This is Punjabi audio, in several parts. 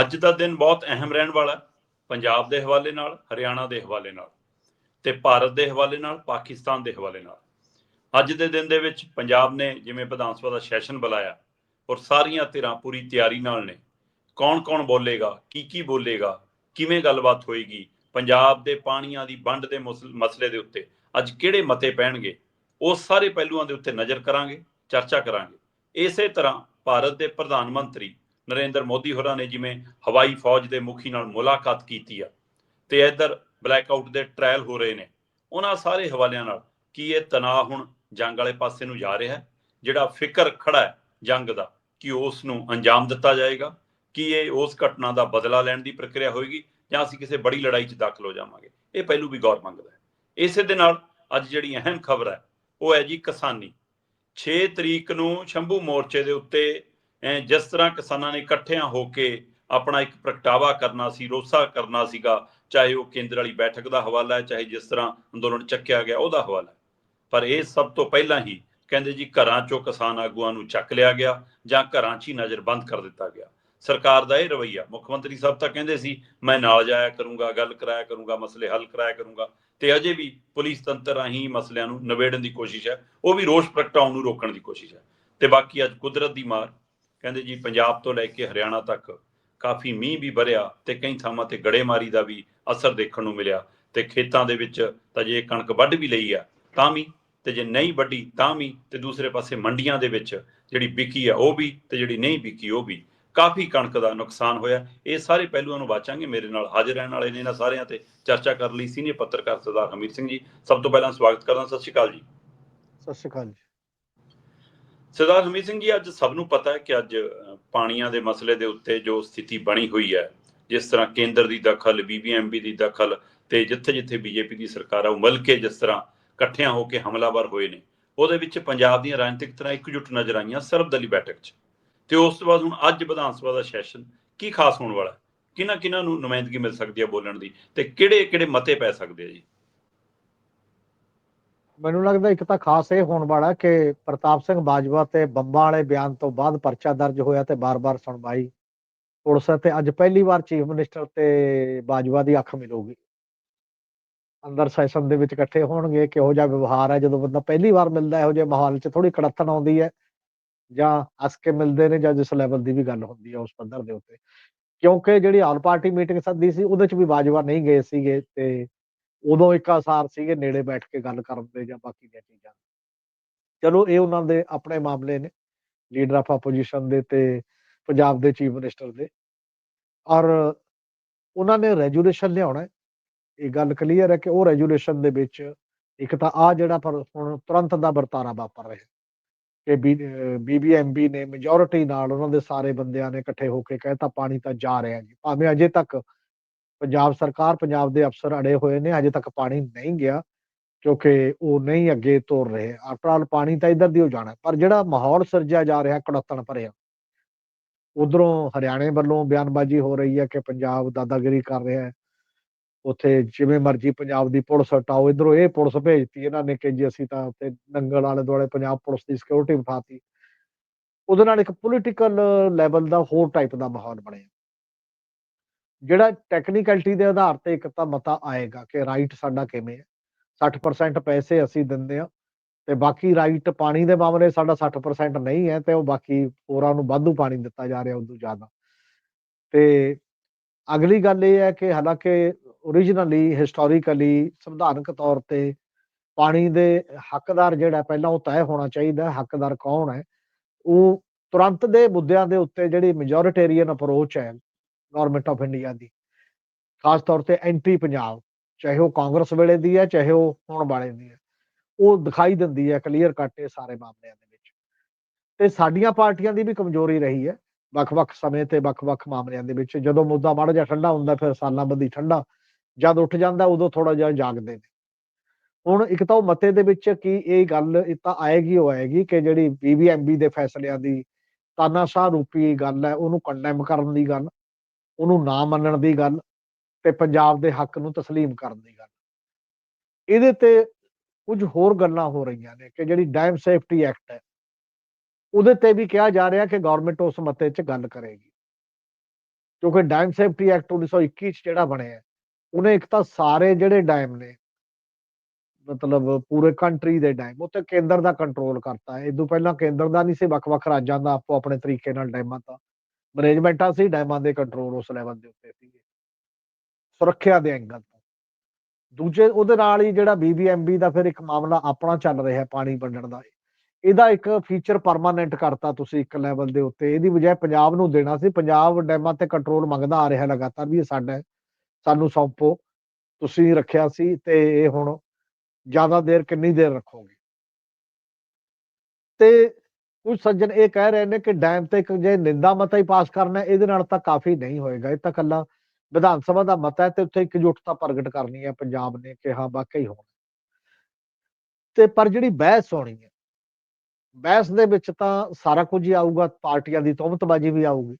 ਅੱਜ ਦਾ ਦਿਨ ਬਹੁਤ ਅਹਿਮ ਰਹਿਣ ਵਾਲਾ ਪੰਜਾਬ ਦੇ ਹਵਾਲੇ ਨਾਲ, ਹਰਿਆਣਾ ਦੇ ਹਵਾਲੇ ਨਾਲ ਤੇ ਭਾਰਤ ਦੇ ਹਵਾਲੇ ਨਾਲ, ਪਾਕਿਸਤਾਨ ਦੇ ਹਵਾਲੇ ਨਾਲ। ਅੱਜ ਦੇ ਦਿਨ ਦੇ ਵਿੱਚ ਪੰਜਾਬ ਨੇ ਜਿਵੇਂ ਵਿਧਾਨ ਸਭਾ ਦਾ ਸੈਸ਼ਨ ਬੁਲਾਇਆ ਔਰ ਸਾਰੀਆਂ ਧਿਰਾਂ ਪੂਰੀ ਤਿਆਰੀ ਨਾਲ ਨੇ, ਕੌਣ-ਕੌਣ ਬੋਲੇਗਾ ਕੀ ਕੀ ਬੋਲੇਗਾ, ਕਿਵੇਂ ਗੱਲਬਾਤ ਹੋਏਗੀ, ਪੰਜਾਬ ਦੇ ਪਾਣੀਆਂ ਦੀ ਵੰਡ ਦੇ ਮੁਸਲ- ਮਸਲੇ ਦੇ ਉੱਤੇ ਅੱਜ ਕਿਹੜੇ ਮਤੇ ਪੈਣਗੇ, ਉਹ ਸਾਰੇ ਪਹਿਲੂਆਂ ਦੇ ਉੱਤੇ ਨਜ਼ਰ ਕਰਾਂਗੇ, ਚਰਚਾ ਕਰਾਂਗੇ। ਇਸੇ ਤਰ੍ਹਾਂ ਭਾਰਤ ਦੇ ਪ੍ਰਧਾਨ ਮੰਤਰੀ ਨਰਿੰਦਰ ਮੋਦੀ ਹੋਰਾਂ ਨੇ ਜਿਵੇਂ ਹਵਾਈ ਫੌਜ ਦੇ ਮੁਖੀ ਨਾਲ ਮੁਲਾਕਾਤ ਕੀਤੀ ਆ ਤੇ ਇੱਧਰ ਬਲੈਕਆਊਟ ਦੇ ਟ੍ਰਾਇਲ ਹੋ ਰਹੇ ਨੇ। ਉਹਨਾਂ ਸਾਰੇ ਹਵਾਲਿਆਂ ਨਾਲ ਕੀ ਇਹ ਤਣਾਅ ਹੁਣ ਜੰਗ ਵਾਲੇ ਪਾਸੇ ਨੂੰ ਜਾ ਰਿਹਾ ਹੈ? ਜਿਹੜਾ ਫਿਕਰ ਖੜਾ ਹੈ ਜੰਗ ਦਾ, ਕਿ ਉਸ ਨੂੰ ਅੰਜਾਮ ਦਿੱਤਾ ਜਾਏਗਾ? ਕਿ ਇਹ ਉਸ ਘਟਨਾ ਦਾ ਬਦਲਾ ਲੈਣ ਦੀ ਪ੍ਰਕਿਰਿਆ ਹੋਏਗੀ ਜਾਂ ਅਸੀਂ ਕਿਸੇ ਬੜੀ ਲੜਾਈ 'ਚ ਦਾਖਲ ਹੋ ਜਾਵਾਂਗੇ? ਇਹ ਪਹਿਲੂ ਵੀ ਗੌਰ ਮੰਗਦਾ ਹੈ। ਇਸੇ ਦੇ ਨਾਲ ਅੱਜ ਜਿਹੜੀ ਅਹਿਮ ਖਬਰ ਹੈ, ਉਹ ਹੈ ਜੀ ਕਿਸਾਨੀ। 6 ਤਰੀਕ ਨੂੰ ਸ਼ੰਭੂ ਮੋਰਚੇ ਦੇ ਉੱਤੇ ਜਿਸ ਤਰ੍ਹਾਂ ਕਿਸਾਨਾਂ ਨੇ ਇਕੱਠਿਆਂ ਹੋ ਕੇ ਆਪਣਾ ਇੱਕ ਪ੍ਰਗਟਾਵਾ ਕਰਨਾ ਸੀ, ਰੋਸਾ ਕਰਨਾ ਸੀਗਾ, ਚਾਹੇ ਉਹ ਕੇਂਦਰ ਵਾਲੀ ਬੈਠਕ ਦਾ ਹਵਾਲਾ ਹੈ, ਚਾਹੇ ਜਿਸ ਤਰ੍ਹਾਂ ਅੰਦੋਲਨ ਚੱਕਿਆ ਗਿਆ, ਉਹਦਾ ਹਵਾਲਾ ਪਰ ਇਹ ਸਭ ਤੋਂ ਪਹਿਲਾਂ ਹੀ ਕਹਿੰਦੇ ਜੀ ਘਰਾਂ ਚੋਂ ਕਿਸਾਨ ਆਗੂਆਂ ਨੂੰ ਚੱਕ ਲਿਆ ਗਿਆ ਜਾਂ ਘਰਾਂ 'ਚ ਹੀ ਨਜ਼ਰਬੰਦ ਕਰ ਦਿੱਤਾ ਗਿਆ। ਸਰਕਾਰ ਦਾ ਇਹ ਰਵਈਆ, ਮੁੱਖ ਮੰਤਰੀ ਸਾਹਿਬ ਤਾਂ ਕਹਿੰਦੇ ਸੀ, ਮੈਂ ਨਾਲ ਜਾਇਆ ਕਰੂੰਗਾ, ਗੱਲ ਕਰਾਇਆ ਕਰੂੰਗਾ, ਮਸਲੇ ਹੱਲ ਕਰਾਇਆ ਕਰੂੰਗਾ। ਤੇ ਅਜੇ ਵੀ ਪੁਲਿਸ ਤੰਤਰ ਰਾਹੀਂ ਮਸਲਿਆਂ ਨੂੰ ਨਿਬੇੜਨ ਦੀ ਕੋਸ਼ਿਸ਼ ਹੈ, ਉਹ ਵੀ ਰੋਸ ਪ੍ਰਗਟਾਉਣ ਨੂੰ ਰੋਕਣ ਦੀ ਕੋਸ਼ਿਸ਼ ਹੈ। ਤੇ ਬਾਕੀ ਅੱਜ ਕੁਦਰਤ ਦੀ ਮਾਰ ਕਹਿੰਦੇ ਜੀ, ਪੰਜਾਬ ਤੋਂ ਲੈ ਕੇ ਹਰਿਆਣਾ ਤੱਕ ਕਾਫੀ ਮੀਂਹ ਵੀ ਵਰਿਆ ਤੇ ਕਈ ਥਾਵਾਂ ਤੇ ਗੜੇਮਾਰੀ ਦਾ ਵੀ ਅਸਰ ਦੇਖਣ ਨੂੰ ਮਿਲਿਆ ਤੇ ਖੇਤਾਂ ਦੇ ਵਿੱਚ ਤਾਂ ਜੇ ਕਣਕ ਵੱਢ ਵੀ ਲਈ ਆ, ਤਾਂ ਵੀ, ਤੇ ਜੇ ਨਹੀਂ ਵੱਢੀ, ਤਾਂ ਵੀ, ਤੇ ਦੂਸਰੇ ਪਾਸੇ ਮੰਡੀਆਂ ਦੇ ਵਿੱਚ ਜਿਹੜੀ ਵਿਕੀ ਆ, ਉਹ ਵੀ, ਤੇ ਜਿਹੜੀ ਨਹੀਂ ਵਿਕੀ, ਉਹ ਵੀ। ਕਾਫੀ ਕਣਕ ਦਾ ਨੁਕਸਾਨ ਹੋਇਆ। ਇਹ ਸਾਰੇ ਪਹਿਲੂਆਂ ਨੂੰ ਬਾਚਾਂਗੇ ਮੇਰੇ ਨਾਲ ਹਾਜ਼ਰ ਰਹਿਣ ਵਾਲੇ ਨੇ ਇਹਨਾਂ ਸਾਰਿਆਂ ਤੇ ਚਰਚਾ ਕਰਨ ਲਈ ਸੀਨੀਅਰ ਪੱਤਰਕਾਰ ਸਰਦਾਰ ਹਮੀਰ ਸਿੰਘ ਜੀ। ਸਭ ਤੋਂ ਪਹਿਲਾਂ ਸਵਾਗਤ ਕਰਦਾ ਸਤਿ ਸ਼੍ਰੀ ਅਕਾਲ ਜੀ। ਸਤਿ ਸ਼੍ਰੀ ਅਕਾਲ ਜੀ। ਸਰਦਾਰ ਹਮੀਰ ਸਿੰਘ ਜੀ, ਅੱਜ ਸਭ ਨੂੰ ਪਤਾ ਹੈ ਕਿ ਅੱਜ ਪਾਣੀਆਂ ਦੇ ਮਸਲੇ ਦੇ ਉੱਤੇ ਜੋ ਸਥਿਤੀ ਬਣੀ ਹੋਈ ਹੈ, ਜਿਸ ਤਰ੍ਹਾਂ ਕੇਂਦਰ ਦੀ ਦਖਲ ਬੀਬੀਐਮਬੀ ਦੀ ਦਖਲ ਤੇ ਜਿੱਥੇ-ਜਿੱਥੇ ਬੀਜੇਪੀ ਦੀ ਸਰਕਾਰ ਆ ਉਹ ਮਿਲ ਕੇ ਜਿਸ ਤਰ੍ਹਾਂ ਇਕੱਠਿਆਂ ਹੋ ਕੇ ਹਮਲਾਵਰ ਹੋਏ ਨੇ, ਉਹਦੇ ਵਿੱਚ ਪੰਜਾਬ ਦੀਆਂ ਰਾਜਨੀਤਿਕ ਤਰ੍ਹਾਂ ਇਕਜੁੱਟ ਨਜ਼ਰ ਆਈਆਂ ਸਰਬਦਲੀ ਬੈਠਕ 'ਚ। ਤੇ ਉਸ ਤੋਂ ਬਾਅਦ ਹੁਣ ਅੱਜ ਵਿਧਾਨ ਸਭਾ ਦਾ ਸੈਸ਼ਨ ਕੀ ਖਾਸ ਹੋਣ ਵਾਲਾ ਕਿਹਨਾਂ ਕਿਹਨਾਂ ਨੂੰ ਨੁਮਾਇੰਦਗੀ ਮਿਲ ਸਕਦੀ ਹੈ ਬੋਲਣ ਦੀ ਤੇ ਕਿਹੜੇ ਕਿਹੜੇ ਮਤੇ ਪੈ ਸਕਦੇ ਆ ਜੀ? ਮੈਨੂੰ ਲੱਗਦਾ ਇੱਕ ਤਾਂ ਖਾਸ ਇਹ ਹੋਣ ਵਾਲਾ ਕਿ ਪ੍ਰਤਾਪ ਸਿੰਘ ਬਾਜਵਾ ਤੇ ਬੰਬਾ ਵਾਲੇ ਬਿਆਨ ਤੋਂ ਬਾਅਦ ਪਰਚਾ ਦਰਜ ਹੋਇਆ ਤੇ ਬਾਰ-ਬਾਰ ਸੁਣਵਾਈ ਪੁਲਿਸ ਤੇ ਅੱਜ ਪਹਿਲੀ ਵਾਰ ਚੀਫ ਮਿਨਿਸਟਰ ਤੇ ਬਾਜਵਾ ਦੀ ਅੱਖ ਮਿਲੂਗੀ। ਅੰਦਰ ਸੈਸ਼ਨ ਦੇ ਵਿੱਚ ਇਕੱਠੇ ਹੋਣਗੇ ਕਿਹੋ ਜਿਹਾ ਵਿਵਹਾਰ ਹੈ, ਜਦੋਂ ਬੰਦਾ ਪਹਿਲੀ ਵਾਰ ਮਿਲਦਾ ਇਹੋ ਜਿਹੇ ਮਾਹੌਲ 'ਚ ਥੋੜੀ ਕੜੱਤਣ ਆਉਂਦੀ ਹੈ ਜਾਂ ਹੱਸ ਕੇ ਮਿਲਦੇ ਨੇ ਜਾਂ ਜਿਸ ਲੈਵਲ ਦੀ ਵੀ ਗੱਲ ਹੁੰਦੀ ਹੈ ਉਸ ਪੱਧਰ ਦੇ ਉੱਤੇ। ਕਿਉਂਕਿ ਜਿਹੜੀ ਆਲ ਪਾਰਟੀ ਮੀਟਿੰਗ ਸੱਦੀ ਸੀ, ਉਹਦੇ 'ਚ ਵੀ ਬਾਜਵਾ ਨਹੀਂ ਗਏ ਸੀਗੇ ਤੇ ਉਦੋਂ ਇੱਕ ਆਸਾਰ ਸੀਗੇ, ਨੇੜੇ ਬੈਠ ਕੇ ਗੱਲ ਕਰਨ ਦੇ ਜਾਂ ਬਾਕੀ ਦੀਆਂ ਚੀਜ਼ਾਂ। ਚਲੋ, ਇਹ ਉਹਨਾਂ ਦੇ ਆਪਣੇ ਮਾਮਲੇ ਨੇ ਲੀਡਰ ਆਫ ਆਪੋਜੀਸ਼ਨ ਦੇ ਤੇ ਪੰਜਾਬ ਦੇ ਚੀਫ ਮਿਨਿਸਟਰ ਦੇ। ਔਰ ਉਹਨਾਂ ਨੇ ਰੈਜੂਲੇਸ਼ਨ ਲਿਆਉਣਾ ਹੈ। ਇਹ ਗੱਲ ਕਲੀਅਰ ਹੈ ਕਿ ਉਹ ਰੈਜੂਲੇਸ਼ਨ ਦੇ ਵਿੱਚ ਇੱਕ ਤਾਂ ਆ ਜਿਹੜਾ ਪਰ ਹੁਣ ਤੁਰੰਤ ਦਾ ਵਰਤਾਰਾ ਵਾਪਰ ਰਿਹਾ ਕਿ ਬੀਬੀਐਮਬੀ ਨੇ ਮੈਜੋਰਿਟੀ ਨਾਲ ਉਹਨਾਂ ਦੇ ਸਾਰੇ ਬੰਦਿਆਂ ਨੇ ਇਕੱਠੇ ਹੋ ਕੇ ਕਹਿਤਾ ਪਾਣੀ ਤਾਂ ਜਾ ਰਿਹਾ ਜੀ। ਭਾਵੇਂ ਅਜੇ ਤੱਕ ਪੰਜਾਬ ਸਰਕਾਰ ਪੰਜਾਬ ਦੇ ਅਫਸਰ ਅੜੇ ਹੋਏ ਨੇ, ਅਜੇ ਤੱਕ ਪਾਣੀ ਨਹੀਂ ਗਿਆ, ਕਿਉਂਕਿ ਉਹ ਨਹੀਂ ਅੱਗੇ ਤੋਰ ਰਹੇ। ਆਫਟਰ ਆਲ ਪਾਣੀ ਤਾਂ ਇਧਰ ਦੀ ਹੋ ਜਾਣਾ, ਪਰ ਜਿਹੜਾ ਮਾਹੌਲ ਸਿਰਜਿਆ ਜਾ ਰਿਹਾ, ਕੜੱਤਣ ਭਰਿਆ। ਉਧਰੋਂ ਹਰਿਆਣੇ ਵੱਲੋਂ ਬਿਆਨਬਾਜ਼ੀ ਹੋ ਰਹੀ ਹੈ ਕਿ ਪੰਜਾਬ ਦਾਦਾਗਿਰੀ ਕਰ ਰਿਹਾ ਹੈ। ਉੱਥੇ ਜਿਵੇਂ ਮਰਜ਼ੀ ਪੰਜਾਬ ਦੀ ਪੁਲਿਸ ਹਟਾਓ। ਇਧਰੋਂ ਇਹ ਪੁਲਿਸ ਭੇਜਤੀ ਇਹਨਾਂ ਨੇ ਕਿ ਜੀ ਅਸੀਂ ਤਾਂ ਉੱਥੇ ਨੰਗਲ ਵਾਲੇ ਦੁਆਲੇ ਪੰਜਾਬ ਪੁਲਿਸ ਦੀ ਸਿਕਿਉਰਿਟੀ ਬਿਠਾਤੀ ਉਹਦੇ ਨਾਲ ਇੱਕ ਪੋਲੀਟੀਕਲ ਲੈਵਲ ਦਾ ਹੋਰ ਟਾਈਪ ਦਾ ਮਾਹੌਲ ਬਣਿਆ। ਜਿਹੜਾ ਟੈਕਨੀਕੈਲਿਟੀ ਦੇ ਆਧਾਰ ਤੇ ਇੱਕ ਤਾਂ ਮਤਾ ਆਏਗਾ ਕਿ ਰਾਈਟ ਸਾਡਾ ਕਿਵੇਂ ਹੈ। 60% ਪੈਸੇ ਅਸੀਂ ਦਿੰਦੇ ਆ ਤੇ ਬਾਕੀ ਰਾਈਟ ਪਾਣੀ ਦੇ ਮਾਮਲੇ ਸਾਡਾ 60% ਨਹੀਂ ਹੈ ਤੇ ਉਹ ਬਾਕੀ ਹੋਰਾਂ ਨੂੰ ਵਾਧੂ ਪਾਣੀ ਦਿੱਤਾ ਜਾ ਰਿਹਾ ਉਦੋਂ ਜ਼ਿਆਦਾ। ਤੇ ਅਗਲੀ ਗੱਲ ਇਹ ਹੈ ਕਿ ਹਾਲਾਂਕਿ originally ਹਿਸਟੋਰੀਕਲੀ ਸੰਵਿਧਾਨਕ ਤੌਰ ਤੇ ਪਾਣੀ ਦੇ ਹੱਕਦਾਰ ਜਿਹੜਾ ਪਹਿਲਾਂ ਉਹ ਤੈਅ ਹੋਣਾ ਚਾਹੀਦਾ ਹੱਕਦਾਰ ਕੌਣ ਹੈ, ਉਹ ਤੁਰੰਤ ਦੇ ਮੁੱਦਿਆਂ ਦੇ ਉੱਤੇ ਜਿਹੜੀ ਮੈਜੋਰਿਟੇਰੀਅਨ ਅਪਰੋਚ ਹੈ ਗਵਰਨਮੈਂਟ ਆਫ ਇੰਡੀਆ ਦੀ। ਖਾਸ ਤੌਰ ਤੇ ਐਂਟਰੀ ਪੰਜਾਬ, ਚਾਹੇ ਉਹ ਕਾਂਗਰਸ ਵੇਲੇ ਦੀ ਹੈ, ਚਾਹੇ ਉਹ ਹੁਣ ਵਾਲੇ ਦੀ ਹੈ। ਉਹ ਦਿਖਾਈ ਦਿੰਦੀ ਹੈ ਕਲੀਅਰ ਕੱਟ ਇਹ ਸਾਰੇ ਮਾਮਲਿਆਂ ਦੇ ਵਿੱਚ। ਤੇ ਸਾਡੀਆਂ ਪਾਰਟੀਆਂ ਦੀ ਵੀ ਕਮਜ਼ੋਰੀ ਰਹੀ ਹੈ। ਵੱਖ-ਵੱਖ ਸਮੇਂ ਤੇ ਵੱਖ-ਵੱਖ ਮਾਮਲਿਆਂ ਦੇ ਵਿੱਚ। ਜਦੋਂ ਮੁੱਦਾ ਮਾੜਾ ਜਿਹਾ ਠੰਡਾ ਹੁੰਦਾ, ਫਿਰ ਸਾਲਾਂ ਬੱਧੀ ਠੰਡਾ। ਜਦ ਉੱਠ ਜਾਂਦਾ, ਉਦੋਂ ਥੋੜਾ ਜਿਹਾ ਜਾਗਦੇ ਨੇ। ਹੁਣ ਇੱਕ ਤਾਂ ਉਹ ਮਤੇ ਦੇ ਵਿੱਚ ਕੀ ਇਹ ਗੱਲ ਇਹ ਤਾਂ ਆਏਗੀ, ਉਹ ਆਏਗੀ ਕਿ ਜਿਹੜੀ ਬੀਬੀਐਮਬੀ ਦੇ ਫੈਸਲਿਆਂ ਦੀ ਤਾਨਾਸ਼ਾਹ ਰੂਪੀ ਗੱਲ ਹੈ, ਉਹਨੂੰ ਕੰਡੈਮ ਕਰਨ ਦੀ ਗੱਲ। ਉਹਨੂੰ ਨਾ ਮੰਨਣ ਦੀ ਗੱਲ ਤੇ ਪੰਜਾਬ ਦੇ ਹੱਕ ਨੂੰ تسلیم ਕਰਨ ਦੀ ਗੱਲ ਇਹਦੇ ਤੇ ਕੁਝ ਹੋਰ ਗੱਲਾਂ ਹੋ ਰਹੀਆਂ ਨੇ ਕਿ ਜਿਹੜੀ ਡੈਮ ਸੇਫਟੀ ਐਕਟ ਹੈ ਉਹਦੇ ਤੇ ਵੀ ਕਿਹਾ ਜਾ ਰਿਹਾ ਕਿ ਗਵਰਨਮੈਂਟ ਉਸ ਮਤੇ 'ਚ ਗੱਲ ਕਰੇਗੀ ਕਿਉਂਕਿ ਡੈਮ ਸੇਫਟੀ ਐਕਟ 1921 ਚ ਜਿਹੜਾ ਬਣਿਆ ਹੈ, ਉਹਨੇ ਇੱਕ ਤਾਂ ਸਾਰੇ ਜਿਹੜੇ ਡੈਮ ਨੇ ਮਤਲਬ ਪੂਰੇ ਕੰਟਰੀ ਦੇ ਡੈਮ ਉੱਤੇ ਕੇਂਦਰ ਦਾ ਕੰਟਰੋਲ ਕਰਤਾ ਹੈ ਇਦੋਂ ਪਹਿਲਾਂ ਕੇਂਦਰ ਦਾ ਨਹੀਂ ਸੀ ਵੱਖ-ਵੱਖ ਰਾਜਾਂ ਦਾ ਆਪੋ ਆਪਣੇ ਤਰੀਕੇ ਨਾਲ ਡੈਮਾਂ ਦਾ ਮੈਨੇਜਮੈਂਟਾਂ ਸੀ ਡੈਮਾਂ ਦੇ ਕੰਟਰੋਲ ਉਸ ਲੈਵਲ ਦੇ ਉੱਤੇ ਸੀਗੇ। ਸੁਰੱਖਿਆ ਦੇ ਐਂਗਲ ਤੋਂ। ਦੂਜੇ, ਉਹਦੇ ਨਾਲ ਹੀ ਜਿਹੜਾ ਬੀਬੀਐਮਬੀ ਦਾ ਫਿਰ ਇੱਕ ਮਾਮਲਾ ਆਪਣਾ ਚੱਲ ਰਿਹਾ ਪਾਣੀ ਵੰਡਣ ਦਾ। ਇਹਦਾ ਇੱਕ ਫੀਚਰ ਪਰਮਾਨੈਂਟ ਕਰਤਾ ਤੁਸੀਂ ਇੱਕ ਲੈਵਲ ਦੇ ਉੱਤੇ। ਇਹਦੀ ਬਜਾਏ ਪੰਜਾਬ ਨੂੰ ਦੇਣਾ ਸੀ। ਪੰਜਾਬ ਡੈਮਾਂ ਤੇ ਕੰਟਰੋਲ ਮੰਗਦਾ ਆ ਰਿਹਾ ਲਗਾਤਾਰ ਵੀ ਇਹ ਸਾਡਾ ਸਾਨੂੰ ਸੌਂਪੋ। ਤੁਸੀਂ ਰੱਖਿਆ ਸੀ ਤੇ ਇਹ ਹੁਣ ਜ਼ਿਆਦਾ ਦੇਰ ਕਿੰਨੀ ਦੇਰ ਰੱਖੋਗੇ? ਤੇ ਕੁਝ ਸੱਜਣ ਇਹ ਕਹਿ ਰਹੇ ਨੇ ਕਿ ਡੈਮ ਤੇ ਜੇ ਨਿੰਦਾ ਮਤਾ ਹੀ ਪਾਸ ਕਰਨਾ, ਇਹਦੇ ਨਾਲ ਤਾਂ ਕਾਫੀ ਨਹੀਂ ਹੋਏਗਾ। ਇਹ ਤਾਂ ਕੱਲਾ ਵਿਧਾਨ ਸਭਾ ਦਾ ਮਤਾ ਹੈ ਤੇ ਉੱਥੇ ਇਕਜੁੱਟਤਾ ਪ੍ਰਗਟ ਕਰਨੀ ਹੈ, ਪੰਜਾਬ ਨੇ ਕਿ ਹਾਂ, ਵਾਕਈ ਹੋਣਾ। ਤੇ ਪਰ ਜਿਹੜੀ ਬਹਿਸ ਹੋਣੀ ਹੈ, ਬਹਿਸ ਦੇ ਵਿੱਚ ਤਾਂ ਸਾਰਾ ਕੁਝ ਹੀ ਆਊਗਾ, ਪਾਰਟੀਆਂ ਦੀ ਤੁਹਮਤਬਾਜ਼ੀ ਵੀ ਆਊਗੀ।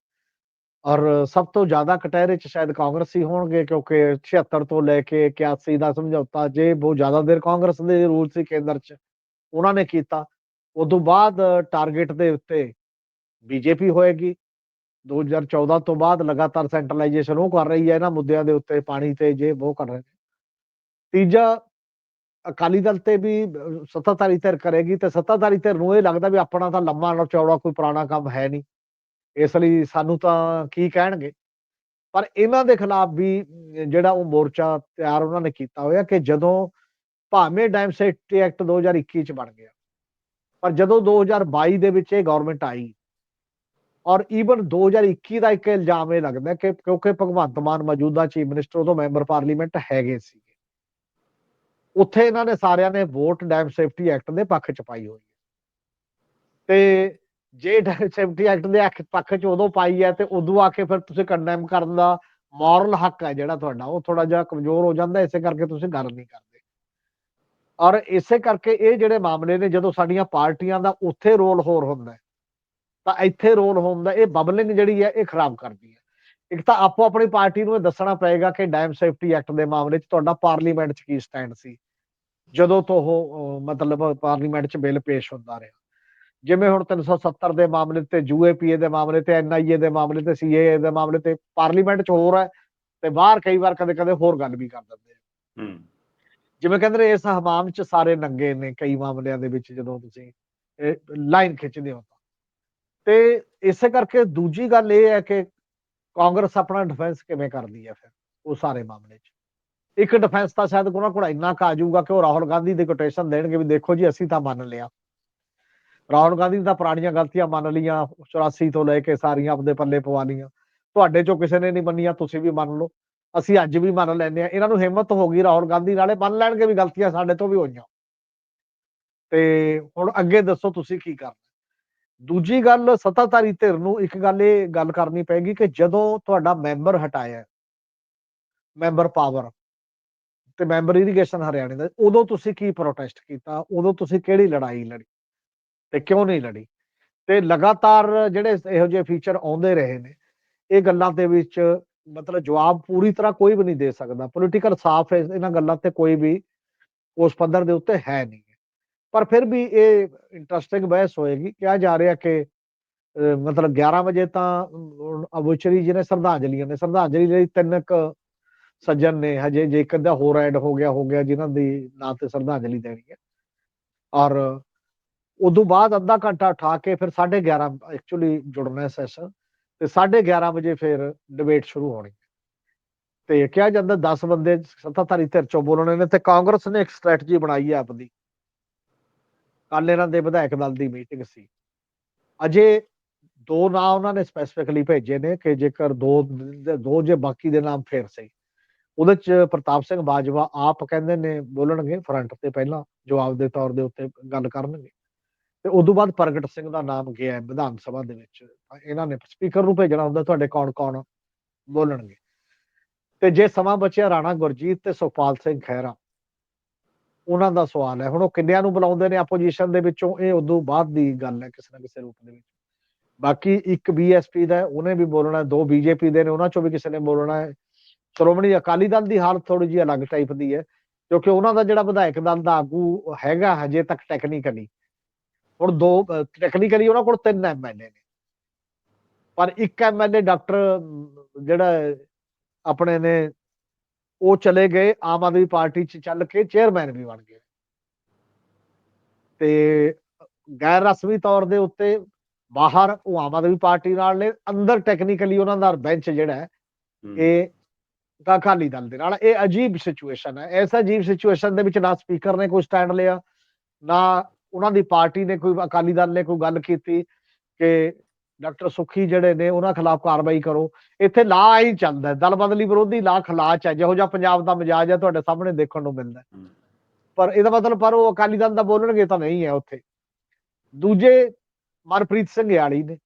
ਔਰ ਸਭ ਤੋਂ ਜ਼ਿਆਦਾ ਕਟਹਿਰੇ ਚ ਸ਼ਾਇਦ ਕਾਂਗਰਸੀ ਹੋਣਗੇ, ਕਿਉਂਕਿ 76 ਤੋਂ ਲੈ ਕੇ 81 ਦਾ ਸਮਝੌਤਾ, ਜੇ ਬਹੁਤ ਜ਼ਿਆਦਾ ਦੇਰ ਕਾਂਗਰਸ ਦੇ ਰੂਲ ਸੀ ਕੇਂਦਰ ਚ, ਉਹਨਾਂ ਨੇ ਕੀਤਾ। ਉਦੋਂ ਬਾਅਦ ਟਾਰਗੇਟ ਦੇ ਉੱਤੇ ਬੀਜੇਪੀ ਹੋਏਗੀ। 2014 ਤੋਂ ਬਾਅਦ ਲਗਾਤਾਰ ਸੈਂਟਰਲਾਈਜੇਸ਼ਨ ਉਹ ਕਰ ਰਹੀ ਹੈ ਇਹਨਾਂ ਮੁੱਦਿਆਂ ਦੇ ਉੱਤੇ ਪਾਣੀ ਤੇ ਜੇ ਉਹ ਕਰ ਰਹੇ ਨੇ। ਤੀਜਾ, ਅਕਾਲੀ ਦਲ ਤੇ ਵੀ ਸੱਤਾਧਾਰੀ ਧਿਰ ਕਰੇਗੀ ਤੇ ਸੱਤਾਧਾਰੀ ਧਿਰ ਨੂੰ ਇਹ ਲੱਗਦਾ ਵੀ ਆਪਣਾ ਤਾਂ ਲੰਮਾ ਨਾ ਚੌੜਾ ਕੋਈ ਪੁਰਾਣਾ ਕੰਮ ਹੈ ਨਹੀਂ। ਇਸ ਲਈ ਸਾਨੂੰ ਤਾਂ ਕੀ ਕਹਿਣਗੇ? ਪਰ ਇਹਨਾਂ ਦੇ ਖਿਲਾਫ ਵੀ ਜਿਹੜਾ ਉਹ ਮੋਰਚਾ ਤਿਆਰ ਉਹਨਾਂ ਨੇ ਕੀਤਾ ਹੋਇਆ ਕਿ ਜਦੋਂ ਭਾਵੇਂ ਡੈਮ ਸੇਫਟੀ ਐਕਟ 2021 ਚ ਬਣ ਗਿਆ ਪਰ ਜਦੋਂ 2022 ਦੇ ਵਿੱਚ ਇਹ ਗਵਰਨਮੈਂਟ ਆਈ ਔਰ ਈਵਨ 2021 ਦਾ ਇੱਕ ਇਲਜ਼ਾਮ ਇਹ ਲੱਗਦਾ ਕਿ ਕਿਉਂਕਿ ਭਗਵੰਤ ਮਾਨ ਮੌਜੂਦਾ ਚੀਫ ਮਿਨਿਸਟਰ ਉਦੋਂ ਮੈਂਬਰ ਪਾਰਲੀਮੈਂਟ ਹੈਗੇ ਸੀ ਉੱਥੇ ਇਹਨਾਂ ਨੇ ਸਾਰਿਆਂ ਨੇ ਵੋਟ ਡੈਮ ਸੇਫਟੀ ਐਕਟ ਦੇ ਪੱਖ ਚ ਪਾਈ ਹੋਈ ਹੈ। ਤੇ ਜੇ ਡੈਮ ਸੇਫਟੀ ਐਕਟ ਦੇ ਪੱਖ ਚ ਉਦੋਂ ਪਾਈ ਹੈ ਤੇ ਉਦੋਂ ਆ ਕੇ ਫਿਰ ਤੁਸੀਂ ਕੰਡੈਮ ਕਰਨ ਦਾ ਮੋਰਲ ਹੱਕ ਹੈ ਜਿਹੜਾ ਤੁਹਾਡਾ, ਉਹ ਥੋੜਾ ਜਿਹਾ ਕਮਜ਼ੋਰ ਹੋ ਜਾਂਦਾ, ਇਸੇ ਕਰਕੇ ਤੁਸੀਂ ਗੱਲ ਨਹੀਂ ਕਰਦੇ। ਔਰ ਇਸੇ ਕਰਕੇ ਇਹ ਜਿਹੜੇ ਮਾਮਲੇ ਨੇ, ਜਦੋਂ ਸਾਡੀਆਂ ਪਾਰਟੀਆਂ ਦਾ ਉੱਥੇ ਰੋਲ ਹੋਰ ਹੁੰਦਾ ਤਾਂ ਇੱਥੇ ਰੋਲ ਹੁੰਦਾ, ਇਹ ਬਬਲਿੰਗ ਜਿਹੜੀ ਹੈ, ਇਹ ਖਰਾਬ ਕਰਦੀ ਹੈ। ਇੱਕ ਤਾਂ ਆਪੋ ਆਪਣੀ ਪਾਰਟੀ ਨੂੰ ਇਹ ਦੱਸਣਾ ਪਏਗਾ ਕਿ ਡੈਮ ਸੇਫਟੀ ਐਕਟ ਦੇ ਮਾਮਲੇ 'ਚ ਤੁਹਾਡਾ ਪਾਰਲੀਮੈਂਟ 'ਚ ਕੀ ਸਟੈਂਡ ਸੀ। ਜਦੋਂ ਤੋਂ ਉਹ ਮਤਲਬ ਪਾਰਲੀਮੈਂਟ 'ਚ ਬਿੱਲ ਪੇਸ਼ ਹੁੰਦਾ ਰਿਹਾ। ਜਿਵੇਂ ਹੁਣ 370 ਦੇ ਮਾਮਲੇ ਤੇ ਯੂਏਪੀਏ ਦੇ ਮਾਮਲੇ ਤੇ ਐਨਆਈਏ ਦੇ ਮਾਮਲੇ ਤੇ ਸੀਏਏ ਦੇ ਮਾਮਲੇ ਤੇ ਪਾਰਲੀਮੈਂਟ 'ਚ ਹੋਰ ਹੈ, ਤੇ ਬਾਹਰ ਕਈ ਵਾਰ ਕਦੇ ਕਦੇ ਹੋਰ ਗੱਲ ਵੀ ਕਰ ਦਿੰਦੇ ਆ। ਹੂੰ। ਜਿਵੇਂ ਕਹਿੰਦੇ ਨੇ, ਇਸ ਹਮਾਮ 'ਚ ਸਾਰੇ ਨੰਗੇ ਨੇ, ਕਈ ਮਾਮਲਿਆਂ ਦੇ ਵਿੱਚ ਜਦੋਂ ਤੁਸੀਂ ਲਾਈਨ ਖਿੱਚਦੇ ਹੋ ਤੇ। ਇਸੇ ਕਰਕੇ ਦੂਜੀ ਗੱਲ ਇਹ ਹੈ ਕਿ ਕਾਂਗਰਸ ਆਪਣਾ ਡਿਫੈਂਸ ਕਿਵੇਂ ਕਰਦੀ ਹੈ ਫਿਰ, ਉਹ ਸਾਰੇ ਮਾਮਲੇ 'ਚ। ਇੱਕ ਡਿਫੈਂਸ ਤਾਂ ਸ਼ਾਇਦ ਉਹਨਾਂ ਕੋਲ ਇੰਨਾ ਕਾ ਜਾਊਗਾ ਕਿ ਉਹ ਰਾਹੁਲ ਗਾਂਧੀ ਦੀ ਕੋਟੇਸ਼ਨ ਦੇਣਗੇ ਵੀ ਦੇਖੋ ਜੀ, ਅਸੀਂ ਤਾਂ ਮੰਨ ਲਿਆ। ਰਾਹੁਲ ਗਾਂਧੀ ਤਾਂ ਪੁਰਾਣੀਆਂ ਗਲਤੀਆਂ ਮੰਨ ਲਈਆਂ 84 ਤੋਂ ਲੈ ਕੇ ਸਾਰੀਆਂ ਆਪਦੇ ਪੱਲੇ ਪਵਾ ਲਈਆਂ। ਤੁਹਾਡੇ ਚੋਂ ਕਿਸੇ ਨੇ ਨਹੀਂ ਮੰਨੀਆਂ, ਤੁਸੀਂ ਵੀ ਮੰਨ ਲਓ। ਅਸੀਂ ਅੱਜ ਵੀ ਮੰਨ ਲੈਂਦੇ ਆ ਇਹਨਾਂ ਨੂੰ ਹਿੰਮਤ ਹੋ ਗਈ ਰਾਹੁਲ ਗਾਂਧੀ ਨਾਲੇ ਮੰਨ ਲੈਣਗੇ ਵੀ ਗਲਤੀਆਂ ਸਾਡੇ ਤੋਂ ਵੀ ਹੋਈਆਂ। ਤੇ ਹੁਣ ਅੱਗੇ ਦੱਸੋ ਤੁਸੀਂ ਕੀ ਕਰਨਾ। ਦੂਜੀ ਗੱਲ, ਸੱਤਾਧਾਰੀ ਧਿਰ ਨੂੰ ਇੱਕ ਗੱਲ ਇਹ ਗੱਲ ਕਰਨੀ ਪੈਗੀ ਕਿ ਜਦੋਂ ਤੁਹਾਡਾ ਮੈਂਬਰ ਹਟਾਇਆ, ਮੈਂਬਰ ਪਾਵਰ ਤੇ ਮੈਂਬਰ ਇਰੀਗੇਸ਼ਨ ਹਰਿਆਣੇ ਦਾ, ਉਦੋਂ ਤੁਸੀਂ ਕੀ ਪ੍ਰੋਟੈਸਟ ਕੀਤਾ? ਉਦੋਂ ਤੁਸੀਂ ਕਿਹੜੀ ਲੜਾਈ ਲੜੀ ਤੇ ਕਿਉਂ ਨਹੀਂ ਲੜੀ? ਤੇ ਲਗਾਤਾਰ ਜਿਹੜੇ ਇਹੋ ਜਿਹੇ ਫੀਚਰ ਆਉਂਦੇ ਰਹੇ ਨੇ, ਇਹ ਗੱਲਾਂ ਦੇ ਵਿੱਚ ਮਤਲਬ ਜਵਾਬ ਪੂਰੀ ਤਰ੍ਹਾਂ ਕੋਈ ਵੀ ਨਹੀਂ ਦੇ ਸਕਦਾ। ਪੋਲੀਟੀਕਲ ਸਾਫ਼ ਹੈ, ਇਹਨਾਂ ਗੱਲਾਂ ਤੇ ਕੋਈ ਵੀ ਉਸ ਪੱਧਰ ਦੇ ਉੱਤੇ ਹੈ ਨਹੀਂ। ਪਰ ਫਿਰ ਵੀ ਇਹ ਇੰਟਰਸਟਿੰਗ ਬਹਿਸ ਹੋਏਗੀ। ਕਿਹਾ ਜਾ ਰਿਹਾ ਕਿ ਮਤਲਬ 11 ਵਜੇ ਤਾਂ ਅਬੁਚਰੀ ਜੀ ਨੇ ਸ਼ਰਧਾਂਜਲੀਆਂ ਨੇ। ਸ਼ਰਧਾਂਜਲੀ ਲਈ ਤਿੰਨ ਕੁ ਸੱਜਣ ਨੇ। ਹਜੇ ਜੇ ਇੱਕ ਹੋਰ ਐਡ ਹੋ ਗਿਆ ਹੋ ਗਿਆ, ਜਿਨ੍ਹਾਂ ਦੀ ਨਾਂ ਤੇ ਸ਼ਰਧਾਂਜਲੀ ਦੇਣੀ ਹੈ। ਔਰ ਉਦੋਂ ਬਾਅਦ ਅੱਧਾ ਘੰਟਾ ਉਠਾ ਕੇ ਫਿਰ 11:30 ਐਕਚੁਅਲੀ ਜੁੜਨਾ ਸੈਸ਼ਨ ਤੇ 11:30 ਵਜੇ ਫਿਰ ਡਿਬੇਟ ਸ਼ੁਰੂ ਹੋਣੀ। ਤੇ ਕਿਹਾ ਜਾਂਦਾ 10 ਬੰਦੇ ਸੱਤਾਧਾਰੀ ਧਿਰ ਚੋਂ ਬੋਲਣੇ ਨੇ ਤੇ ਕਾਂਗਰਸ ਨੇ ਇੱਕ ਸਟ੍ਰੈਟਜੀ ਬਣਾਈ ਹੈ ਆਪਦੀ। ਕੱਲ ਇਹਨਾਂ ਦੇ ਵਿਧਾਇਕ ਦਲ ਦੀ ਮੀਟਿੰਗ ਸੀ। ਅਜੇ ਦੋ ਨਾਂ ਉਹਨਾਂ ਨੇ ਸਪੈਸੀਫਿਕਲੀ ਭੇਜੇ ਨੇ ਕਿ ਜੇਕਰ ਦੋ ਦੋ ਜੇ ਬਾਕੀ ਦੇ ਨਾਮ ਫੇਰ ਸਹੀ। ਉਹਦੇ ਚ ਪ੍ਰਤਾਪ ਸਿੰਘ ਬਾਜਵਾ ਆਪ ਕਹਿੰਦੇ ਨੇ ਬੋਲਣਗੇ ਫਰੰਟ ਤੇ ਪਹਿਲਾਂ ਜਵਾਬ ਦੇ ਤੌਰ ਦੇ ਉੱਤੇ ਗੱਲ ਕਰਨਗੇ। ਤੇ ਉਦੋਂ ਬਾਅਦ ਪ੍ਰਗਟ ਸਿੰਘ ਦਾ ਨਾਮ ਗਿਆ ਵਿਧਾਨ ਸਭਾ ਦੇ ਵਿੱਚ। ਤਾਂ ਇਹਨਾਂ ਨੇ ਸਪੀਕਰ ਨੂੰ ਭੇਜਣਾ ਹੁੰਦਾ ਤੁਹਾਡੇ ਕੌਣ ਕੌਣ ਬੋਲਣਗੇ? ਤੇ ਜੇ ਸਮਾਂ ਬਚਿਆ ਰਾਣਾ ਗੁਰਜੀਤ ਤੇ ਸੁਖਪਾਲ ਸਿੰਘ ਖਹਿਰਾ ਉਹਨਾਂ ਦਾ ਸਵਾਲ ਹੈ। ਹੁਣ ਉਹ ਕਿੰਨਿਆਂ ਨੂੰ ਬੁਲਾਉਂਦੇ ਨੇ ਆਪੋਜੀਸ਼ਨ ਦੇ ਵਿੱਚੋਂ? ਇਹ ਉਦੋਂ ਬਾਅਦ ਦੀ ਗੱਲ ਹੈ ਕਿਸੇ ਨਾ ਕਿਸੇ ਰੂਪ ਦੇ ਵਿੱਚ। ਬਾਕੀ ਇੱਕ ਬੀਐਸਪੀ ਦਾ ਉਹਨੇ ਵੀ ਬੋਲਣਾ ਹੈ, ਦੋ ਬੀਜੇਪੀ ਦੇ ਨੇ ਉਹਨਾਂ ਚੋਂ ਵੀ ਕਿਸੇ ਨੇ ਬੋਲਣਾ ਹੈ। ਸ਼੍ਰੋਮਣੀ ਅਕਾਲੀ ਦਲ ਦੀ ਹਾਲਤ ਥੋੜੀ ਜਿਹੀ ਅਲੱਗ ਟਾਈਪ ਦੀ ਹੈ ਕਿਉਂਕਿ ਉਹਨਾਂ ਦਾ ਜਿਹੜਾ ਵਿਧਾਇਕ ਦਲ ਦਾ ਆਗੂ ਹੈਗਾ ਹਜੇ ਤੱਕ ਟੈਕਨੀਕਲੀ ਹੁਣ ਦੋ ਟੈਕਨੀਕਲੀ ਉਹਨਾਂ ਕੋਲ ਤਿੰਨ ਐਮਐਲਏ ਨੇ। ਪਰ ਇੱਕ ਐਮਐਲਏ ਡਾਕਟਰ ਜਿਹੜਾ ਆਪਣੇ ਨੇ ਉਹ ਚਲੇ ਗਏ ਆਮ ਆਦਮੀ ਪਾਰਟੀ ਚ ਚੱਲ ਕੇ ਚੇਅਰਮੈਨ ਵੀ ਬਣ ਗਏ। ਤੇ ਗੈਰ ਰਸਮੀ ਤੌਰ ਦੇ ਉੱਤੇ ਬਾਹਰ ਉਹ ਆਮ ਆਦਮੀ ਪਾਰਟੀ ਨਾਲ ਨੇ ਅੰਦਰ ਟੈਕਨੀਕਲੀ ਉਹਨਾਂ ਦਾ ਬੈਂਚ ਜਿਹੜਾ ਇਹ ਤਾਂ ਅਕਾਲੀ ਦਲ ਦੇ ਨਾਲ। ਇਹ ਅਜੀਬ ਸਿਚੁਏਸ਼ਨ ਹੈ। ਇਸ ਅਜੀਬ ਸਿਚੁਏਸ਼ਨ ਦੇ ਵਿੱਚ ਨਾ ਸਪੀਕਰ ਨੇ ਕੋਈ ਸਟੈਂਡ ਲਿਆ ਨਾ ਉਹਨਾਂ ਦੀ ਪਾਰਟੀ ਨੇ ਕੋਈ ਅਕਾਲੀ ਦਲ ਨੇ ਕੋਈ ਗੱਲ ਕੀਤੀ ਕਿ ਡਾਕਟਰ ਸੁਖੀ ਜਿਹੜੇ ਨੇ ਉਹਨਾਂ ਖਿਲਾਫ ਕਾਰਵਾਈ ਕਰੋ। ਇੱਥੇ ਲਾ ਹੀ ਚੱਲਦਾ। ਦਲ ਬਦਲੀ ਵਿਰੋਧੀ ਲਾ ਖਿਲਾਚ ਹੈ। ਜਿਹੋ ਜਿਹਾ ਪੰਜਾਬ ਦਾ ਮਜਾਜ ਹੈ ਤੁਹਾਡੇ ਸਾਹਮਣੇ ਦੇਖਣ ਨੂੰ ਮਿਲਦਾ ਪਰ ਇਹਦਾ ਮਤਲਬ ਪਰ ਉਹ ਅਕਾਲੀ ਦਲ ਦਾ ਬੋਲਣਗੇ ਤਾਂ ਨਹੀਂ ਹੈ ਉੱਥੇ। ਦੂਜੇ ਮਨਪ੍ਰੀਤ ਸਿੰਘ ਯਾਲੀ ਨੇ।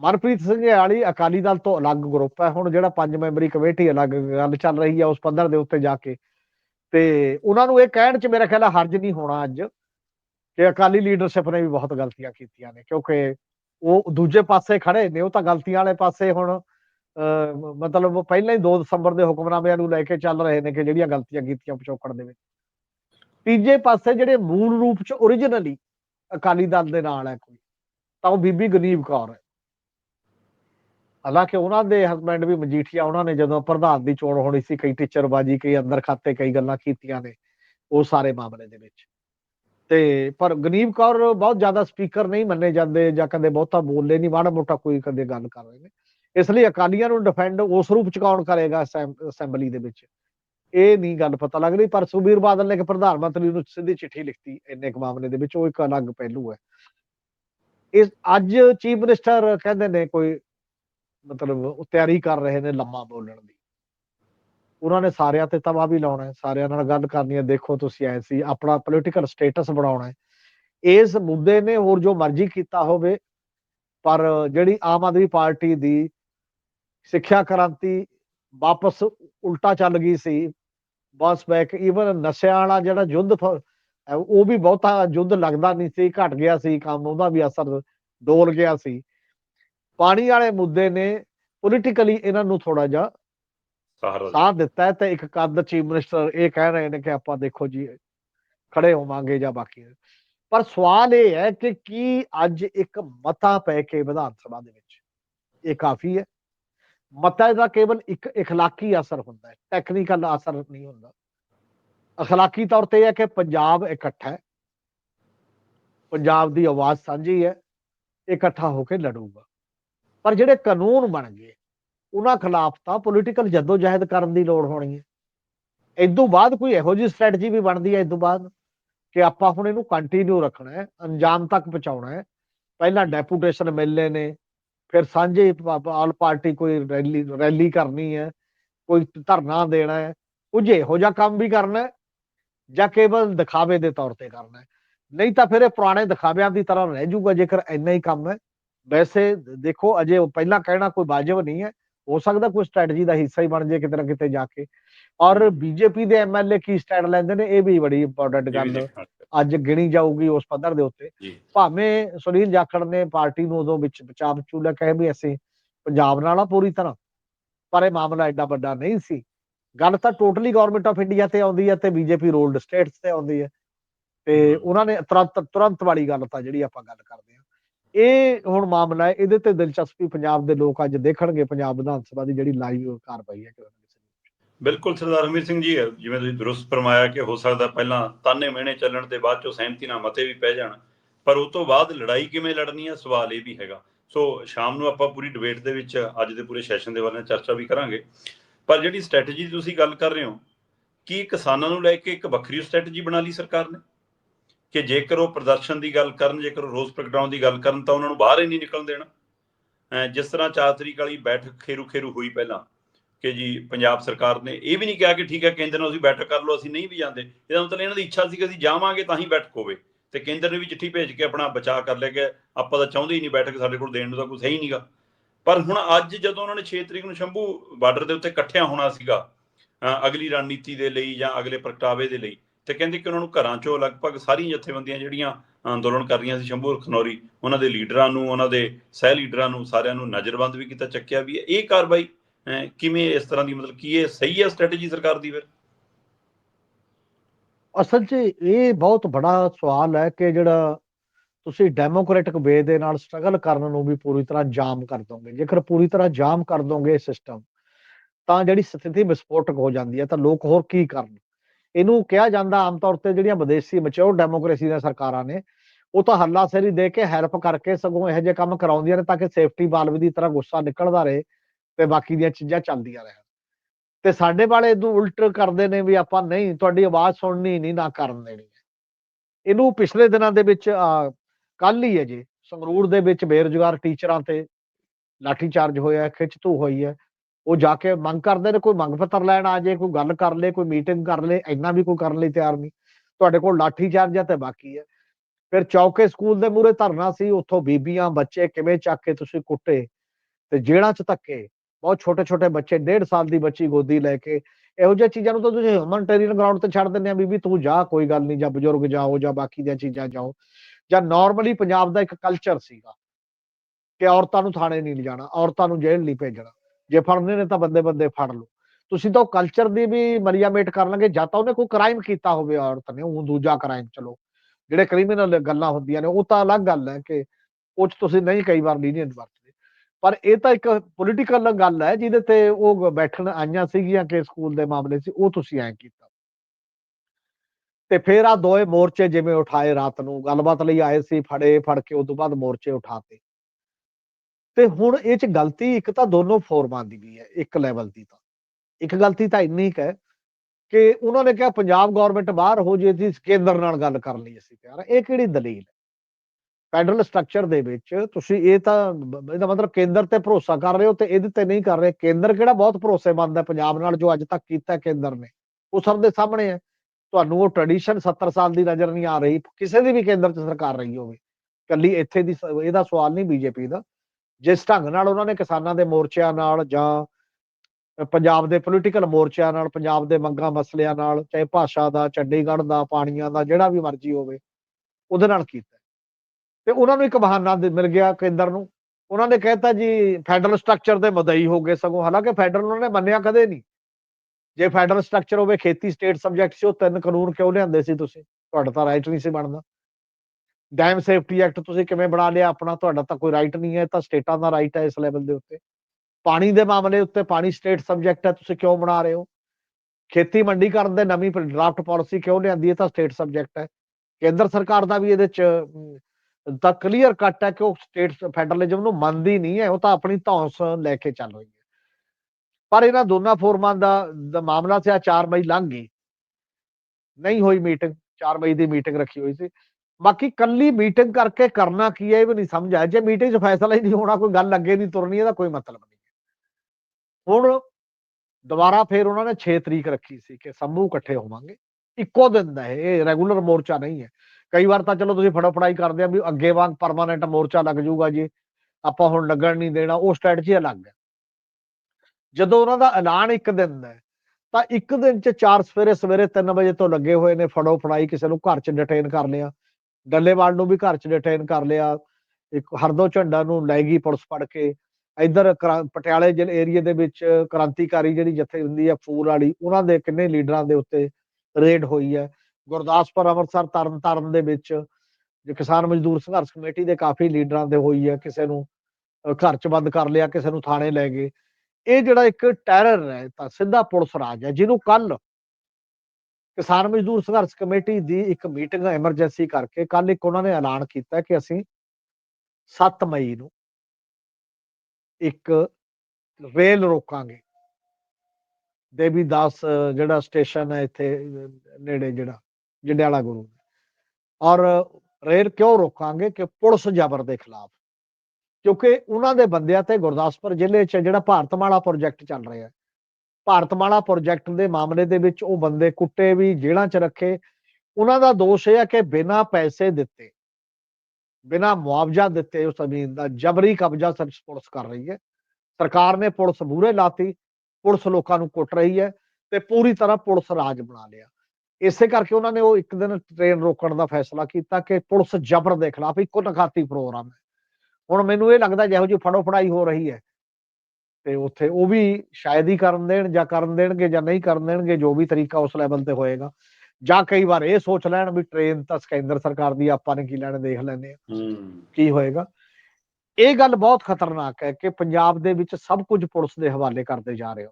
ਮਨਪ੍ਰੀਤ ਸਿੰਘ ਯਾਲੀ ਅਕਾਲੀ ਦਲ ਤੋਂ ਅਲੱਗ ਗਰੁੱਪ ਹੈ। ਹੁਣ ਜਿਹੜਾ ਪੰਜ ਮੈਂਬਰੀ ਕਮੇਟੀ ਅਲੱਗ ਗੱਲ ਚੱਲ ਰਹੀ ਹੈ ਉਸ ਪੱਧਰ ਦੇ ਉੱਤੇ ਜਾ ਕੇ। ਤੇ ਉਹਨਾਂ ਨੂੰ ਇਹ ਕਹਿਣ ਚ ਮੇਰਾ ਖਿਆਲ ਹਰਜ ਨਹੀਂ ਹੋਣਾ ਅੱਜ। ਕਿ ਅਕਾਲੀ ਲੀਡਰਸ਼ਿਪ ਨੇ ਵੀ ਬਹੁਤ ਗਲਤੀਆਂ ਕੀਤੀਆਂ ਨੇ, ਕਿਉਂਕਿ ਉਹ ਦੂਜੇ ਪਾਸੇ ਖੜੇ ਨੇ, ਉਹ ਤਾਂ ਗਲਤੀਆਂ ਵਾਲੇ ਪਾਸੇ ਹੁਣ ਮਤਲਬ ਪਹਿਲਾਂ ਹੀ 2 ਦਸੰਬਰ ਦੇ ਹੁਕਮਨਾਮਿਆਂ ਨੂੰ ਲੈ ਕੇ ਚੱਲ ਰਹੇ ਨੇ ਕਿ ਜਿਹੜੀਆਂ ਗਲਤੀਆਂ ਕੀਤੀਆਂ ਪਿਛੋਕੜ ਦੇ ਵਿੱਚ। ਤੀਜੇ ਪਾਸੇ ਜਿਹੜੇ ਮੂਲ ਰੂਪ ਚ origignally ਅਕਾਲੀ ਦਲ ਦੇ ਨਾਲ ਹੈ ਕੋਈ, ਤਾਂ ਉਹ ਬੀਬੀ ਗਨੀਬ ਕੌਰ ਹੈ। ਹਾਲਾਂਕਿ ਉਹਨਾਂ ਦੇ ਹਸਬੰਡ ਵੀ ਮਜੀਠੀਆ, ਉਹਨਾਂ ਨੇ ਜਦੋਂ ਪ੍ਰਧਾਨ ਦੀ ਚੋਣ ਹੋਣੀ ਸੀ, ਕਈ ਟੀਚਰਬਾਜੀ, ਕਈ ਅੰਦਰ ਖਾਤੇ, ਕਈ ਗੱਲਾਂ ਕੀਤੀਆਂ ਨੇ, ਉਹ ਸਾਰੇ ਮਾਮਲੇ ਦੇ ਵਿੱਚ। ਤੇ ਪਰ ਗਨੀਬ ਕੌਰ ਬਹੁਤ ਜ਼ਿਆਦਾ ਸਪੀਕਰ ਨਹੀਂ ਮੰਨੇ ਜਾਂਦੇ ਜਾਂ ਕਦੇ ਬਹੁਤਾ ਬੋਲਦੇ ਨਹੀਂ, ਮਾੜਾ ਮੋਟਾ ਕੋਈ ਕਦੇ ਗੱਲ ਕਰ ਰਹੇ ਨੇ। ਇਸ ਲਈ ਅਕਾਲੀਆਂ ਨੂੰ ਡਿਫੈਂਡ ਉਸ ਰੂਪ ਚ ਕੌਣ ਕਰੇਗਾ ਅਸੈਂਬ- ਅਸੈਂਬਲੀ ਦੇ ਵਿੱਚ? ਇਹ ਨਹੀਂ ਗੱਲ ਪਤਾ ਲੱਗ ਰਹੀ, ਪਰ ਸੁਬੀਰ ਬਾਦਲ ਨੇ ਇੱਕ ਪ੍ਰਧਾਨ ਮੰਤਰੀ ਨੂੰ ਸਿੱਧੀ ਚਿੱਠੀ ਲਿਖਤੀ, ਇੰਨੇ ਕੁ ਮਾਮਲੇ ਦੇ ਵਿੱਚ, ਉਹ ਇੱਕ ਅਲੱਗ ਪਹਿਲੂ ਹੈ। ਇਸ, ਅੱਜ ਚੀਫ ਮਿਨਿਸਟਰ ਕਹਿੰਦੇ ਨੇ ਕੋਈ ਮਤਲਬ ਉਹ ਤਿਆਰੀ ਕਰ ਰਹੇ ਨੇ ਲੰਮਾ ਬੋਲਣ ਦੀ। ਉਹਨਾਂ ਨੇ ਸਾਰਿਆਂ ਤੇ ਤਵਾ ਵੀ ਲਾਉਣਾ ਹੈ, ਸਾਰਿਆਂ ਨਾਲ ਗੱਲ ਕਰਨੀ ਹੈ, ਦੇਖੋ ਤੁਸੀਂ ਐ ਸੀ, ਆਪਣਾ ਪੋਲੀਟੀਕਲ ਸਟੇਟਸ ਬਣਾਉਣਾ ਹੈ। ਇਸ ਮੁੱਦੇ ਨੇ ਹੋਰ ਜੋ ਮਰਜ਼ੀ ਕੀਤਾ ਹੋਵੇ, ਪਰ ਜਿਹੜੀ ਆਮ ਆਦਮੀ ਪਾਰਟੀ ਦੀ ਸਿੱਖਿਆ ਕ੍ਰਾਂਤੀ ਵਾਪਸ ਉਲਟਾ ਚੱਲ ਗਈ ਸੀ, ਬਸ ਬੈਕ ਈਵਨ ਨਸ਼ਿਆਂ ਵਾਲਾ ਜਿਹੜਾ ਯੁੱਧ ਉਹ ਵੀ ਬਹੁਤਾ ਯੁੱਧ ਲੱਗਦਾ ਨਹੀਂ ਸੀ, ਘਟ ਗਿਆ ਸੀ ਕੰਮ, ਉਹਦਾ ਵੀ ਅਸਰ ਡੋਲ ਗਿਆ ਸੀ। ਪਾਣੀ ਵਾਲੇ ਮੁੱਦੇ ਨੇ ਪੋਲੀਟੀਕਲੀ ਇਹਨਾਂ ਨੂੰ ਥੋੜਾ ਜਿਹਾ ਸਹਾਰਾ ਸਾਥ ਦਿੱਤਾ ਹੈ ਤੇ ਇੱਕ ਕੱਦ ਚੀਫ ਮਿਨਿਸਟਰ ਇਹ ਕਹਿ ਰਹੇ ਨੇ ਕਿ ਆਪਾਂ ਦੇਖੋ ਜੀ ਖੜੇ ਹੋਵਾਂਗੇ ਜਾਂ ਬਾਕੀ ਪਰ ਸਵਾਲ ਇਹ ਹੈ ਕਿ ਕੀ ਅੱਜ ਇੱਕ ਮਤਾ ਪੈ ਕੇ ਵਿਧਾਨ ਸਭਾ ਦੇ ਵਿੱਚ ਇਹ ਕਾਫੀ ਹੈ ਮਤਾ ਦਾ ਕੇਵਲ ਇੱਕ اخلاقی ਅਸਰ ਹੁੰਦਾ ਹੈ ਟੈਕਨੀਕਲ ਅਸਰ ਨਹੀਂ ਹੁੰਦਾ اخلاقی ਤੌਰ ਤੇ ਇਹ ਹੈ ਕਿ ਪੰਜਾਬ ਇਕੱਠਾ ਹੈ ਪੰਜਾਬ ਦੀ ਆਵਾਜ਼ ਸਾਂਝੀ ਹੈ ਇਕੱਠਾ ਹੋ ਕੇ ਲੜੂਗਾ ਪਰ ਜਿਹੜੇ ਕਾਨੂੰਨ ਬਣ ਗਏ ਉਹਨਾਂ ਖਿਲਾਫ ਤਾਂ ਪੋਲੀਟੀਕਲ ਜਦੋਜਹਿਦ ਕਰਨ ਦੀ ਲੋੜ ਹੋਣੀ ਹੈ। ਇਦੋਂ ਬਾਅਦ ਕੋਈ ਇਹੋ ਜਿਹੀ ਸਟ੍ਰੈਟਜੀ ਵੀ ਬਣਦੀ ਹੈ ਇਦੋਂ ਬਾਅਦ ਕਿ ਆਪਾਂ ਹੁਣ ਇਹਨੂੰ ਕੰਟੀਨਿਊ ਰੱਖਣਾ ਹੈ, ਅੰਜਾਮ ਤੱਕ ਪਹੁੰਚਾਉਣਾ ਹੈ। ਪਹਿਲਾਂ ਡੈਪੂਟੇਸ਼ਨ ਮਿਲਨੇ ਨੇ, ਫਿਰ ਸਾਂਝੇ ਆਲ ਪਾਰਟੀ ਕੋਈ ਰੈਲੀ ਰੈਲੀ ਕਰਨੀ ਹੈ, ਕੋਈ ਧਰਨਾ ਦੇਣਾ ਹੈ, ਕੁਝ ਇਹੋ ਜਿਹਾ ਕੰਮ ਵੀ ਕਰਨਾ ਹੈ, ਜਾਂ ਕੇਵਲ ਦਿਖਾਵੇ ਦੇ ਤੌਰ ਤੇ ਕਰਨਾ ਹੈ। ਨਹੀਂ ਤਾਂ ਫਿਰ ਇਹ ਪੁਰਾਣੇ ਦਿਖਾਵਿਆਂ ਦੀ ਤਰ੍ਹਾਂ ਰਹਿ ਜਾਊਗਾ ਜੇਕਰ ਇੰਨਾ ਹੀ ਕੰਮ ਹੈ। ਵੈਸੇ ਦੇਖੋ, ਅਜੇ ਪਹਿਲਾਂ ਕਹਿਣਾ ਕੋਈ ਵਾਜਬ ਨਹੀਂ ਹੈ। ਹੋ ਸਕਦਾ ਕੋਈ ਸਟ੍ਰੈਟਜੀ ਦਾ ਹਿੱਸਾ ਹੀ ਬਣ ਜਾਏ ਕਿਤੇ ਨਾ ਕਿਤੇ ਜਾ ਕੇ। ਔਰ ਬੀਜੇਪੀ ਦੇ ਐਮਐਲਏ ਕੀ ਸਟੈਂਡ ਲੈਂਦੇ ਨੇ ਇਹ ਵੀ ਬੜੀ ਇੰਪੋਰਟੈਂਟ ਗੱਲ। ਅੱਜ ਗਿਣੀ ਜਾਊਗੀ ਉਸ ਪੱਧਰ ਦੇ ਉੱਤੇ। ਜੀ। ਭਾਵੇਂ ਸੁਨੀਲ ਜਾਖੜ ਨੇ ਪਾਰਟੀ ਨੂੰ ਉਦੋਂ ਵਿੱਚ ਬਚਾਵ ਚੂਲਾ ਕਹੇ ਵੀ ਅਸੀਂ ਪੰਜਾਬ ਨਾਲ ਆ ਪੂਰੀ ਤਰ੍ਹਾਂ ਪਰ ਇਹ ਮਾਮਲਾ ਐਡਾ ਵੱਡਾ ਨਹੀਂ ਸੀ। ਗੱਲ ਤਾਂ ਟੋਟਲੀ ਗਵਰਨਮੈਂਟ ਆਫ ਇੰਡੀਆ ਤੇ ਆਉਂਦੀ ਹੈ ਤੇ ਬੀਜੇਪੀ ਰੋਲਡ ਸਟੇਟਸ ਤੇ ਆਉਂਦੀ ਹੈ। ਤੇ। ਉਹਨਾਂ ਨੇ ਤੁਰੰਤ ਤੁਰੰਤ ਵਾਲੀ ਗੱਲ ਤਾਂ ਜਿਹੜੀ ਆਪਾਂ ਗੱਲ ਕਰਦੇ ਇਹ ਹੁਣ ਮਾਮਲਾ ਹੈ, ਇਹਦੇ ਤੇ ਦਿਲਚਸਪੀ ਪੰਜਾਬ ਦੇ ਲੋਕ ਅੱਜ ਦੇਖਣਗੇ, ਪੰਜਾਬ ਵਿਧਾਨ ਸਭਾ ਦੀ ਜਿਹੜੀ ਲਾਈਵ ਕਾਰਵਾਈ ਹੈ ਬਿਲਕੁਲ ਸਰਦਾਰ ਹਮੀਰ ਸਿੰਘ ਜੀ, ਜਿਵੇਂ ਤੁਸੀਂ ਦਰੁਸਤ ਫਰਮਾਇਆ ਕਿ ਹੋ ਸਕਦਾ ਪਹਿਲਾਂ ਤਾਨੇ ਮਿਹਣੇ ਚੱਲਣ ਤੇ ਬਾਅਦ ਚੋਂ ਸਹਿਮਤੀ ਨਾਲ ਮਤੇ ਵੀ ਪੈ ਜਾਣ, ਪਰ ਉਸ ਤੋਂ ਬਾਅਦ ਲੜਾਈ ਕਿਵੇਂ ਲੜਨੀ ਹੈ, ਸਵਾਲ ਇਹ ਵੀ ਹੈਗਾ। ਸੋ ਸ਼ਾਮ ਨੂੰ ਆਪਾਂ ਪੂਰੀ ਡਿਬੇਟ ਦੇ ਵਿੱਚ ਅੱਜ ਦੇ ਪੂਰੇ ਸੈਸ਼ਨ ਦੇ ਬਾਰੇ ਚਰਚਾ ਵੀ ਕਰਾਂਗੇ। ਪਰ ਜਿਹੜੀ ਸਟ੍ਰੈਟਜੀ ਤੁਸੀਂ ਗੱਲ ਕਰ ਰਹੇ ਹੋ, ਕੀ ਕਿਸਾਨਾਂ ਨੂੰ ਲੈ ਕੇ ਇੱਕ ਵੱਖਰੀ ਸਟ੍ਰੈਟਜੀ ਬਣਾ ਲਈ ਸਰਕਾਰ ਨੇ? ਕਿ ਜੇਕਰ ਉਹ ਪ੍ਰਦਰਸ਼ਨ ਦੀ ਗੱਲ ਕਰਨ, ਜੇਕਰ ਰੋਸ ਪ੍ਰਗਟਾਉਣ ਦੀ ਗੱਲ ਕਰਨ, ਤਾਂ ਉਹਨਾਂ ਨੂੰ ਬਾਹਰ ਹੀ ਨਹੀਂ ਨਿਕਲਣ ਦੇਣਾ। ਜਿਸ ਤਰ੍ਹਾਂ ਚਾਰ ਤਰੀਕ ਵਾਲੀ ਬੈਠਕ ਖੇਰੂ ਖੇਰੂ ਹੋਈ ਪਹਿਲਾਂ, ਕਿ ਜੀ ਪੰਜਾਬ ਸਰਕਾਰ ਨੇ ਇਹ ਵੀ ਨਹੀਂ ਕਿਹਾ ਕਿ ਠੀਕ ਹੈ, ਕੇਂਦਰ ਨਾਲ ਅਸੀਂ ਬੈਠਕ ਕਰ ਲਓ, ਅਸੀਂ ਨਹੀਂ ਵੀ ਜਾਂਦੇ। ਇਹਦਾ ਮਤਲਬ ਇਹਨਾਂ ਦੀ ਇੱਛਾ ਸੀ ਕਿ ਅਸੀਂ ਜਾਵਾਂਗੇ ਤਾਂ ਹੀ ਬੈਠਕ ਹੋਵੇ। ਤੇ ਕੇਂਦਰ ਨੇ ਵੀ ਚਿੱਠੀ ਭੇਜ ਕੇ ਆਪਣਾ ਬਚਾਅ ਕਰ ਲਿਆ ਕਿ ਆਪਾਂ ਤਾਂ ਚਾਹੁੰਦੇ ਹੀ ਨਹੀਂ ਬੈਠਕ ਸਾਡੇ ਕੋਲ ਦੇਣ ਨੂੰ, ਤਾਂ ਕੁਝ ਹੈ ਹੀ ਨਹੀਂਗਾ ਪਰ ਹੁਣ ਅੱਜ ਜਦੋਂ ਉਹਨਾਂ ਨੇ 6 ਤਰੀਕ ਨੂੰ ਸ਼ੰਭੂ ਬਾਰਡਰ ਦੇ ਉੱਤੇ ਇਕੱਠਿਆਂ ਹੋਣਾ ਸੀਗਾ ਅਗਲੀ ਰਣਨੀਤੀ ਦੇ ਲਈ ਜਾਂ ਅਗਲੇ ਪ੍ਰਗਟਾਵੇ ਦੇ ਲਈ ਤੇ ਕਹਿੰਦੇ ਕਿ ਉਹਨਾਂ ਨੂੰ ਘਰਾਂ ਚੋਂ ਲਗਭਗ ਸਾਰੀਆਂ ਜਥੇਬੰਦੀਆਂ ਜਿਹੜੀਆਂ ਅੰਦੋਲਨ ਕਰ ਰਹੀਆਂ ਸੀ, ਸ਼ੰਭੂ ਖਨੌਰੀ, ਉਹਨਾਂ ਦੇ ਲੀਡਰਾਂ ਨੂੰ, ਉਹਨਾਂ ਦੇ ਸਹਿ ਲੀਡਰਾਂ ਨੂੰ, ਸਾਰਿਆਂ ਨੂੰ ਨਜ਼ਰਬੰਦ ਵੀ ਕੀਤਾ, ਚੱਕਿਆ ਵੀ ਹੈ। ਇਹ ਕਾਰਵਾਈ ਕਿਵੇਂ ਇਸ ਤਰ੍ਹਾਂ ਦੀ, ਮਤਲਬ ਕੀ ਇਹ ਸਹੀ ਹੈ ਸਟ੍ਰੈਟਜੀ ਸਰਕਾਰ ਦੀ ਫਿਰ? ਅਸਲ 'ਚ ਇਹ ਬਹੁਤ ਬੜਾ ਸਵਾਲ ਹੈ ਕਿ ਜਿਹੜਾ ਤੁਸੀਂ ਡੈਮੋਕ੍ਰੈਟਿਕ ਵੇ ਦੇ ਨਾਲ ਸਟਰਗਲ ਕਰਨ ਨੂੰ ਵੀ ਪੂਰੀ ਤਰ੍ਹਾਂ ਜਾਮ ਕਰ ਦੋਗੇ। ਜੇਕਰ ਪੂਰੀ ਤਰ੍ਹਾਂ ਜਾਮ ਕਰ ਦੋਗੇ ਸਿਸਟਮ ਤਾਂ ਜਿਹੜੀ ਸਥਿਤੀ ਵਿਸਫੋਟਕ ਹੋ ਜਾਂਦੀ ਹੈ, ਤਾਂ ਲੋਕ ਹੋਰ ਕੀ ਕਰਨ? ਇਹਨੂੰ ਕਿਹਾ ਜਾਂਦਾ ਆਮ ਤੌਰ ਤੇ ਜਿਹੜੀਆਂ ਵਿਦੇਸ਼ੀ ਮੈਚੁਰ ਡੈਮੋਕ੍ਰੇਸੀ ਦੀਆਂ ਸਰਕਾਰਾਂ ਨੇ, ਉਹ ਤਾਂ ਹੱਲਾਸ਼ੇਰੀ ਦੇ ਕੇ ਹੈਲਪ ਕਰਕੇ ਸਗੋਂ ਇਹੋ ਜਿਹੇ ਕੰਮ ਕਰਾਉਂਦੀਆਂ ਨੇ ਤਾਂ ਕਿ ਸੇਫਟੀ ਬਾਲਵ ਦੀ ਤਰ੍ਹਾਂ ਗੁੱਸਾ ਨਿਕਲਦਾ ਰਹੇ ਤੇ ਬਾਕੀ ਦੀਆਂ ਚੀਜ਼ਾਂ ਚੱਲਦੀਆਂ ਰਹਿਣ। ਤੇ ਸਾਡੇ ਵਾਲੇ ਇਹਨੂੰ ਉਲਟ ਕਰਦੇ ਨੇ ਵੀ ਆਪਾਂ ਨਹੀਂ, ਤੁਹਾਡੀ ਆਵਾਜ਼ ਸੁਣਨੀ ਨਹੀਂ, ਨਾ ਕਰਨ ਦੇਣੀ ਇਹਨੂੰ ਪਿਛਲੇ ਦਿਨਾਂ ਦੇ ਵਿੱਚ ਕੱਲ ਹੀ ਹੈ ਜੀ, ਸੰਗਰੂਰ ਦੇ ਵਿੱਚ ਬੇਰੁਜ਼ਗਾਰ ਟੀਚਰਾਂ ਤੇ ਲਾਠੀ ਚਾਰਜ ਹੋਇਆ ਖਿੱਚ ਧੂ ਹੋਈ ਹੈ। ਉਹ ਜਾ ਕੇ ਮੰਗ ਕਰਦੇ ਨੇ, ਕੋਈ ਮੰਗ ਪੱਤਰ ਲੈਣ ਆ ਜੇ, ਕੋਈ ਗੱਲ ਕਰ ਲੇ, ਕੋਈ ਮੀਟਿੰਗ ਕਰ ਲੇ, ਇੰਨਾ ਵੀ ਕੋਈ ਕਰਨ ਲਈ ਤਿਆਰ ਨਹੀਂ। ਤੁਹਾਡੇ ਕੋਲ ਲਾਠੀ ਚਾਰਜ ਤੇ ਬਾਕੀ ਹੈ। ਫਿਰ ਚੌਕੇ ਸਕੂਲ ਦੇ ਮੂਹਰੇ ਧਰਨਾ ਸੀ, ਉੱਥੋਂ ਬੀਬੀਆਂ, ਬੱਚੇ ਕਿਵੇਂ ਚੱਕ ਕੇ ਤੁਸੀਂ ਕੁੱਟੇ? ਤੇ ਜੇਲ੍ਹਾਂ 'ਚ ਧੱਕੇ। ਬਹੁਤ ਛੋਟੇ ਛੋਟੇ ਬੱਚੇ 1.5 ਸਾਲ ਦੀ ਬੱਚੀ ਗੋਦੀ ਲੈ ਕੇ। ਇਹੋ ਜਿਹੀ ਚੀਜ਼ਾਂ ਨੂੰ ਤਾਂ ਤੁਸੀਂ ਹਿਊਮਨਟੇਰੀਅਨ ਗਰਾਊਂਡ ਤੇ ਛੱਡ ਦਿੰਦੇ ਆ ਬੀਬੀ, ਤੂੰ ਜਾ, ਕੋਈ ਗੱਲ ਨਹੀਂ, ਜਾਂ ਬਜ਼ੁਰਗ ਜਾਓ, ਜਾਂ ਬਾਕੀ ਦੀਆਂ ਚੀਜ਼ਾਂ ਜਾਓ। ਜਾਂ ਨਾਰਮਲੀ ਪੰਜਾਬ ਦਾ ਇੱਕ ਕਲਚਰ ਸੀਗਾ ਕਿ ਔਰਤਾਂ ਨੂੰ ਥਾਣੇ ਨਹੀਂ ਲਿਜਾਣਾ, ਔਰਤਾਂ ਨੂੰ ਜੇਲ੍ਹ ਨਹੀਂ ਭੇਜਣਾ। ਜੇ ਫੜਨੇ ਨੇ ਤਾਂ ਬੰਦੇ ਬੰਦੇ ਫੜ ਲਓ। ਤੁਸੀਂ ਤਾਂ ਕਲਚਰ ਦੀ ਵੀ ਮਰੀਆਮੇਟ ਕਰ ਲਾਂਗੇ, ਜਾਂ ਤਾਂ ਉਹਨੇ ਕੋਈ ਕ੍ਰਾਈਮ ਕੀਤਾ ਹੋਵੇ ਔਰਤ ਨੇ, ਉਹ ਦੂਜਾ ਕ੍ਰਾਈਮ ਚਲੋ। ਜਿਹੜੇ ਕ੍ਰਿਮੀਨਲ ਗੱਲਾਂ ਹੁੰਦੀਆਂ ਨੇ, ਉਹ ਤਾਂ ਅਲੱਗ ਗੱਲ ਹੈ ਕਿ ਉਹ 'ਚ ਤੁਸੀਂ ਨਹੀਂ ਕਈ ਵਾਰ ਲੀਨੀਅੰਟ ਵਰਤਦੇ। ਪਰ ਇਹ ਤਾਂ ਇੱਕ ਪੋਲੀਟੀਕਲ ਗੱਲ ਹੈ, ਜਿਹਦੇ ਤੇ ਉਹ ਬੈਠਣ ਆਈਆਂ ਸੀਗੀਆਂ ਕਿ ਸਕੂਲ ਦੇ ਮਾਮਲੇ ਸੀ ਉਹ ਤੁਸੀਂ ਐਂ ਕੀਤਾ। ਤੇ ਫਿਰ ਆ ਦੋਏ ਮੋਰਚੇ ਜਿਵੇਂ ਉਠਾਏ ਰਾਤ ਨੂੰ, ਗੱਲਬਾਤ ਲਈ ਆਏ ਸੀ, ਫੜੇ, ਫੜ ਕੇ ਉਸ ਤੋਂ ਬਾਅਦ ਮੋਰਚੇ ਉਠਾਤੇ। ਤੇ ਹੁਣ ਇਹ ਚ ਗਲਤੀ ਇੱਕ ਤਾਂ ਦੋਨੋਂ ਫੋਰਮਾਂ ਦੀ ਵੀ ਹੈ, ਇੱਕ ਲੈਵਲ ਦੀ ਤਾਂ। ਇੱਕ ਗਲਤੀ ਤਾਂ ਇੰਨੀ ਕੁ ਹੈ ਕਿ ਉਹਨਾਂ ਨੇ ਕਿਹਾ ਪੰਜਾਬ ਗਵਰਨਮੈਂਟ ਬਾਹਰ ਹੋ ਜੇ ਸੀ ਕੇਂਦਰ ਨਾਲ ਗੱਲ ਕਰ ਲਈ ਅਸੀਂ ਤਿਆਰ ਇਹ ਕਿਹੜੀ ਦਲੀਲ ਹੈ? ਫੈਡਰਲ ਸਟਰਕਚਰ ਦੇ ਵਿੱਚ ਤੁਸੀਂ ਇਹ ਤਾਂ ਇਹਦਾ ਮਤਲਬ ਕੇਂਦਰ ਤੇ ਭਰੋਸਾ ਕਰ ਰਹੇ ਹੋ ਤੇ ਇਹਦੇ ਤੇ ਨਹੀਂ ਕਰ ਰਹੇ। ਕੇਂਦਰ ਕਿਹੜਾ ਬਹੁਤ ਭਰੋਸੇਮੰਦ ਹੈ ਪੰਜਾਬ ਨਾਲ ਜੋ ਅੱਜ ਤੱਕ ਕੀਤਾ ਕੇਂਦਰ ਨੇ। ਉਹ ਸਭ ਦੇ ਸਾਹਮਣੇ ਹੈ। ਤੁਹਾਨੂੰ ਉਹ ਟ੍ਰੈਡੀਸ਼ਨ 70 ਸਾਲ ਦੀ ਨਜ਼ਰ ਨਹੀਂ ਆ ਰਹੀ। ਕਿਸੇ ਦੀ ਵੀ ਕੇਂਦਰ 'ਚ ਸਰਕਾਰ ਰਹੀ ਹੋਵੇ। ਕੱਲੀ ਇੱਥੇ ਦੀ ਇਹਦਾ ਸਵਾਲ ਨਹੀਂ ਬੀਜੇਪੀ ਦਾ। ਜਿਸ ਢੰਗ ਨਾਲ ਉਹਨਾਂ ਨੇ ਕਿਸਾਨਾਂ ਦੇ ਮੋਰਚਿਆਂ ਨਾਲ ਜਾਂ ਪੰਜਾਬ ਦੇ ਪੋਲੀਟੀਕਲ ਮੋਰਚਿਆਂ ਨਾਲ, ਪੰਜਾਬ ਦੇ ਮੰਗਾਂ ਮਸਲਿਆਂ ਨਾਲ, ਚਾਹੇ ਭਾਸ਼ਾ ਦਾ, ਚੰਡੀਗੜ੍ਹ ਦਾ, ਪਾਣੀਆਂ ਦਾ, ਜਿਹੜਾ ਵੀ ਮਰਜ਼ੀ ਹੋਵੇ, ਉਹਦੇ ਨਾਲ ਕੀਤਾ। ਤੇ ਉਹਨਾਂ ਨੂੰ ਇੱਕ ਬਹਾਨਾ ਮਿਲ ਗਿਆ ਕੇਂਦਰ ਨੂੰ। ਉਹਨਾਂ ਨੇ ਕਹਿਤਾ ਜੀ ਫੈਡਰਲ ਸਟਰਕਚਰ ਦੇ ਮਦਈ ਹੋ ਗਏ ਸਗੋਂ। ਹਾਲਾਂਕਿ ਫੈਡਰਲ ਉਹਨਾਂ ਨੇ ਮੰਨਿਆ ਕਦੇ ਨਹੀਂ। ਜੇ ਫੈਡਰਲ ਸਟਰਕਚਰ ਹੋਵੇ, ਖੇਤੀ ਸਟੇਟ ਸਬਜੈਕਟ ਸੀ, ਉਹ ਤਿੰਨ ਕਾਨੂੰਨ ਕਿਉਂ ਲਿਆਂਦੇ ਸੀ ਤੁਸੀਂ? ਤੁਹਾਡਾ ਤਾਂ ਰਾਈਟ ਨਹੀਂ ਸੀ ਬਣਦਾ। ਡੈਮ ਸੇਫਟੀ ਐਕਟ ਤੁਸੀਂ ਕਿਵੇਂ ਬਣਾ ਲਿਆ? ਆਪਣਾ ਤੁਹਾਡਾ ਤਾਂ ਕੋਈ ਰਾਈਟ ਨਹੀਂ ਹੈ, ਤਾਂ ਸਟੇਟਾਂ ਦਾ ਰਾਈਟ ਹੈ ਇਸ ਲੈਵਲ ਦੇ ਉੱਤੇ। ਪਾਣੀ ਦੇ ਮਾਮਲੇ ਉੱਤੇ ਪਾਣੀ ਸਟੇਟ ਸਬਜੈਕਟ ਹੈ, ਤੁਸੀਂ ਕਿਉਂ ਬਣਾ ਰਹੇ ਹੋ? ਖੇਤੀ ਮੰਡੀਕਰਨ ਦੇ ਨਵੀਂ ਡਰਾਫਟ ਪਾਲਿਸੀ ਕਿਉਂ ਲਿਆਂਦੀ ਹੈ, ਤਾਂ ਸਟੇਟ ਸਬਜੈਕਟ ਹੈ। ਕੇਂਦਰ ਸਰਕਾਰ ਦਾ ਵੀ ਇਹਦੇ ਚ ਤਾਂ ਕਲੀਅਰ ਕੱਟ ਹੈ ਕਿ ਉਹ ਸਟੇਟ ਫੈਡਰਲਿਜ਼ਮ ਨੂੰ ਮੰਨਦੀ ਨਹੀਂ ਹੈ, ਉਹ ਤਾਂ ਆਪਣੀ ਧੌਂਸ ਲੈ ਕੇ ਚੱਲ ਰਹੀ ਹੈ। ਪਰ ਇਹਨਾਂ ਦੋਨਾਂ ਫੋਰਮਾਂ ਦਾ ਮਾਮਲਾ ਸੀ 4 ਮਈ ਲੰਘ ਗਈ। ਨਹੀਂ ਹੋਈ ਮੀਟਿੰਗ 4 ਮਈ ਦੀ ਮੀਟਿੰਗ ਰੱਖੀ ਹੋਈ ਸੀ। ਬਾਕੀ ਕੱਲੀ ਮੀਟਿੰਗ ਕਰਕੇ ਕਰਨਾ ਕੀ ਹੈ, ਇਹ ਵੀ ਨਹੀਂ ਸਮਝ ਆਇਆ। ਜੇ ਮੀਟਿੰਗ 'ਚ ਫੈਸਲਾ ਹੀ ਨਹੀਂ ਹੋਣਾ, ਕੋਈ ਗੱਲ ਅੱਗੇ ਨਹੀਂ ਤੁਰਨੀ ਇਹਦਾ ਕੋਈ ਮਤਲਬ ਨਹੀਂ ਹੁਣ ਦੁਬਾਰਾ ਫੇਰ ਉਹਨਾਂ ਨੇ 6 ਤਰੀਕ ਰੱਖੀ ਸੀ ਕਿ ਸਮੂਹ ਇਕੱਠੇ ਹੋਵਾਂਗੇ। ਇੱਕੋ ਦਿਨ ਦਾ ਇਹ ਰੈਗੂਲਰ ਮੋਰਚਾ ਨਹੀਂ ਹੈ। ਕਈ ਵਾਰ ਤਾਂ ਚਲੋ ਤੁਸੀਂ ਫੜੋ ਫੜਾਈ ਕਰਦੇ ਆ ਵੀ ਅੱਗੇ ਵਾਂਗ ਪਰਮਾਨੈਂਟ ਮੋਰਚਾ ਲੱਗ ਜਾਊਗਾ ਜੀ, ਆਪਾਂ ਹੁਣ ਲੱਗਣ ਨਹੀਂ ਦੇਣਾ, ਉਹ ਸਟ੍ਰੈਟਜੀ ਅਲੱਗ ਹੈ। ਜਦੋਂ ਉਹਨਾਂ ਦਾ ਐਲਾਨ ਇੱਕ ਦਿਨ ਦਾ ਤਾਂ ਇੱਕ ਦਿਨ ਚ ਚਾਰ ਸਵੇਰੇ ਸਵੇਰੇ 3 ਵਜੇ ਤੋਂ ਲੱਗੇ ਹੋਏ ਨੇ ਫੜੋ ਫੜਾਈ ਕਿਸੇ ਨੂੰ ਘਰ ਚ ਡਿਟੇਨ ਕਰ ਲਿਆ। ਡੱਲੇਵਾਲ ਨੂੰ ਵੀ ਘਰ ਚ ਡਿਟੇਨ ਕਰ ਲਿਆ। ਇੱਕ ਹਰਦੋ ਝੰਡਾ ਨੂੰ ਲੈ ਗਈ ਪੁਲਿਸ ਫੜ ਕੇ। ਇੱਧਰ ਪਟਿਆਲੇ ਜ਼ਿਲ੍ਹੇ ਏਰੀਏ ਦੇ ਵਿੱਚ ਕ੍ਰਾਂਤੀਕਾਰੀ ਜਿਹੜੀ ਜਥੇ ਹੁੰਦੀ ਹੈ ਫੂਲ ਵਾਲੀ, ਉਹਨਾਂ ਦੇ ਕਿੰਨੇ ਲੀਡਰਾਂ ਦੇ ਉੱਤੇ ਰੇਡ ਹੋਈ ਹੈ। ਗੁਰਦਾਸਪੁਰ, ਅੰਮ੍ਰਿਤਸਰ ਤਰਨ ਤਾਰਨ ਦੇ ਵਿੱਚ ਜੋ ਕਿਸਾਨ ਮਜ਼ਦੂਰ ਸੰਘਰਸ਼ ਕਮੇਟੀ ਦੇ ਕਾਫੀ ਲੀਡਰਾਂ ਦੇ ਹੋਈ ਹੈ। ਕਿਸੇ ਨੂੰ ਘਰ ਚ ਬੰਦ ਕਰ ਲਿਆ, ਕਿਸੇ ਨੂੰ ਥਾਣੇ ਲੈ ਗਏ। ਇਹ ਜਿਹੜਾ ਇੱਕ ਟੈਰਰ ਹੈ, ਤਾਂ ਸਿੱਧਾ ਪੁਲਿਸ ਰਾਜ ਹੈ, ਜਿਹਨੂੰ ਕੱਲ ਕਿਸਾਨ ਮਜ਼ਦੂਰ ਸੰਘਰਸ਼ ਕਮੇਟੀ ਦੀ ਇੱਕ ਮੀਟਿੰਗ ਐਮਰਜੈਂਸੀ ਕਰਕੇ ਕੱਲ ਇੱਕ ਉਹਨਾਂ ਨੇ ਐਲਾਨ ਕੀਤਾ ਕਿ ਅਸੀਂ 7 ਮਈ ਨੂੰ ਇੱਕ ਰੇਲ ਰੋਕਾਂਗੇ। ਦੇਵੀ ਦਾਸ ਜਿਹੜਾ ਸਟੇਸ਼ਨ ਹੈ ਇੱਥੇ ਨੇੜੇ ਜਿਹੜਾ, ਜੰਡਿਆਲਾ ਗੁਰੂ ਔਰ ਰੇਲ ਕਿਉਂ ਰੋਕਾਂਗੇ? ਕਿ ਪੁਲਿਸ ਜ਼ਬਰ ਦੇ ਖਿਲਾਫ। ਕਿਉਂਕਿ ਉਹਨਾਂ ਦੇ ਬੰਦਿਆਂ ਤੇ ਗੁਰਦਾਸਪੁਰ ਜ਼ਿਲ੍ਹੇ 'ਚ ਜਿਹੜਾ ਭਾਰਤਮਾਲਾ ਪ੍ਰੋਜੈਕਟ ਚੱਲ ਰਿਹਾ ਹੈ ਭਾਰਤਮਾਲਾ ਪ੍ਰੋਜੈਕਟ ਦੇ ਮਾਮਲੇ ਦੇ ਵਿੱਚ ਉਹ ਬੰਦੇ ਕੁੱਟੇ ਵੀ, ਜੇਲ੍ਹਾਂ 'ਚ ਰੱਖੇ। ਉਹਨਾਂ ਦਾ ਦੋਸ਼ ਇਹ ਹੈ ਕਿ ਬਿਨਾਂ ਪੈਸੇ ਦਿੱਤੇ, ਬਿਨਾਂ ਮੁਆਵਜ਼ਾ ਦਿੱਤੇ ਉਸ ਜ਼ਮੀਨ ਦਾ ਜਬਰੀ ਕਬਜ਼ਾ ਸਰਚ ਪੁਲਿਸ ਕਰ ਰਹੀ ਹੈ। ਸਰਕਾਰ ਨੇ ਪੁਲਿਸ ਮੂਹਰੇ ਲਾਤੀ, ਪੁਲਿਸ ਲੋਕਾਂ ਨੂੰ ਕੁੱਟ ਰਹੀ ਹੈ ਤੇ ਪੂਰੀ ਤਰ੍ਹਾਂ ਪੁਲਿਸ ਰਾਜ ਬਣਾ ਲਿਆ। ਇਸੇ ਕਰਕੇ ਉਹਨਾਂ ਨੇ ਉਹ ਇੱਕ ਦਿਨ ਟ੍ਰੇਨ ਰੋਕਣ ਦਾ ਫੈਸਲਾ ਕੀਤਾ ਕਿ ਪੁਲਿਸ ਜ਼ਬਰ ਦੇ ਖਿਲਾਫ ਇੱਕੋ ਨਖਾਤੀ ਪ੍ਰੋਗਰਾਮ ਹੈ। ਹੁਣ ਮੈਨੂੰ ਇਹ ਲੱਗਦਾ ਜਿਹੋ ਜਿਹੀ ਫੜੋ ਫੜਾਈ ਹੋ ਰਹੀ ਹੈ ਤੇ ਉੱਥੇ ਉਹ ਵੀ ਸ਼ਾਇਦ ਹੀ ਕਰਨ ਦੇਣ ਜਾਂ ਕਰਨ ਦੇਣਗੇ ਜਾਂ ਨਹੀਂ ਕਰਨ ਦੇਣਗੇ ਜੋ ਵੀ ਤਰੀਕਾ ਉਸ ਲੈਵਲ ਤੇ ਹੋਏਗਾ। ਜਾਂ ਕਈ ਵਾਰ ਇਹ ਸੋਚ ਲੈਣ ਵੀ ਟ੍ਰੇਨ ਤਾਂ ਕੇਂਦਰ ਸਰਕਾਰ ਦੀ ਆਪਾਂ ਨੇ ਕੀ ਲੈਣਾ ਦੇਖ ਲੈਂਦੇ ਆ ਕੀ ਹੋਏਗਾ। ਇਹ ਗੱਲ ਬਹੁਤ ਖਤਰਨਾਕ ਹੈ ਕਿ ਪੰਜਾਬ ਦੇ ਵਿੱਚ ਸਭ ਕੁਝ ਪੁਲਿਸ ਦੇ ਹਵਾਲੇ ਕਰਦੇ ਜਾ ਰਹੇ ਹੋ।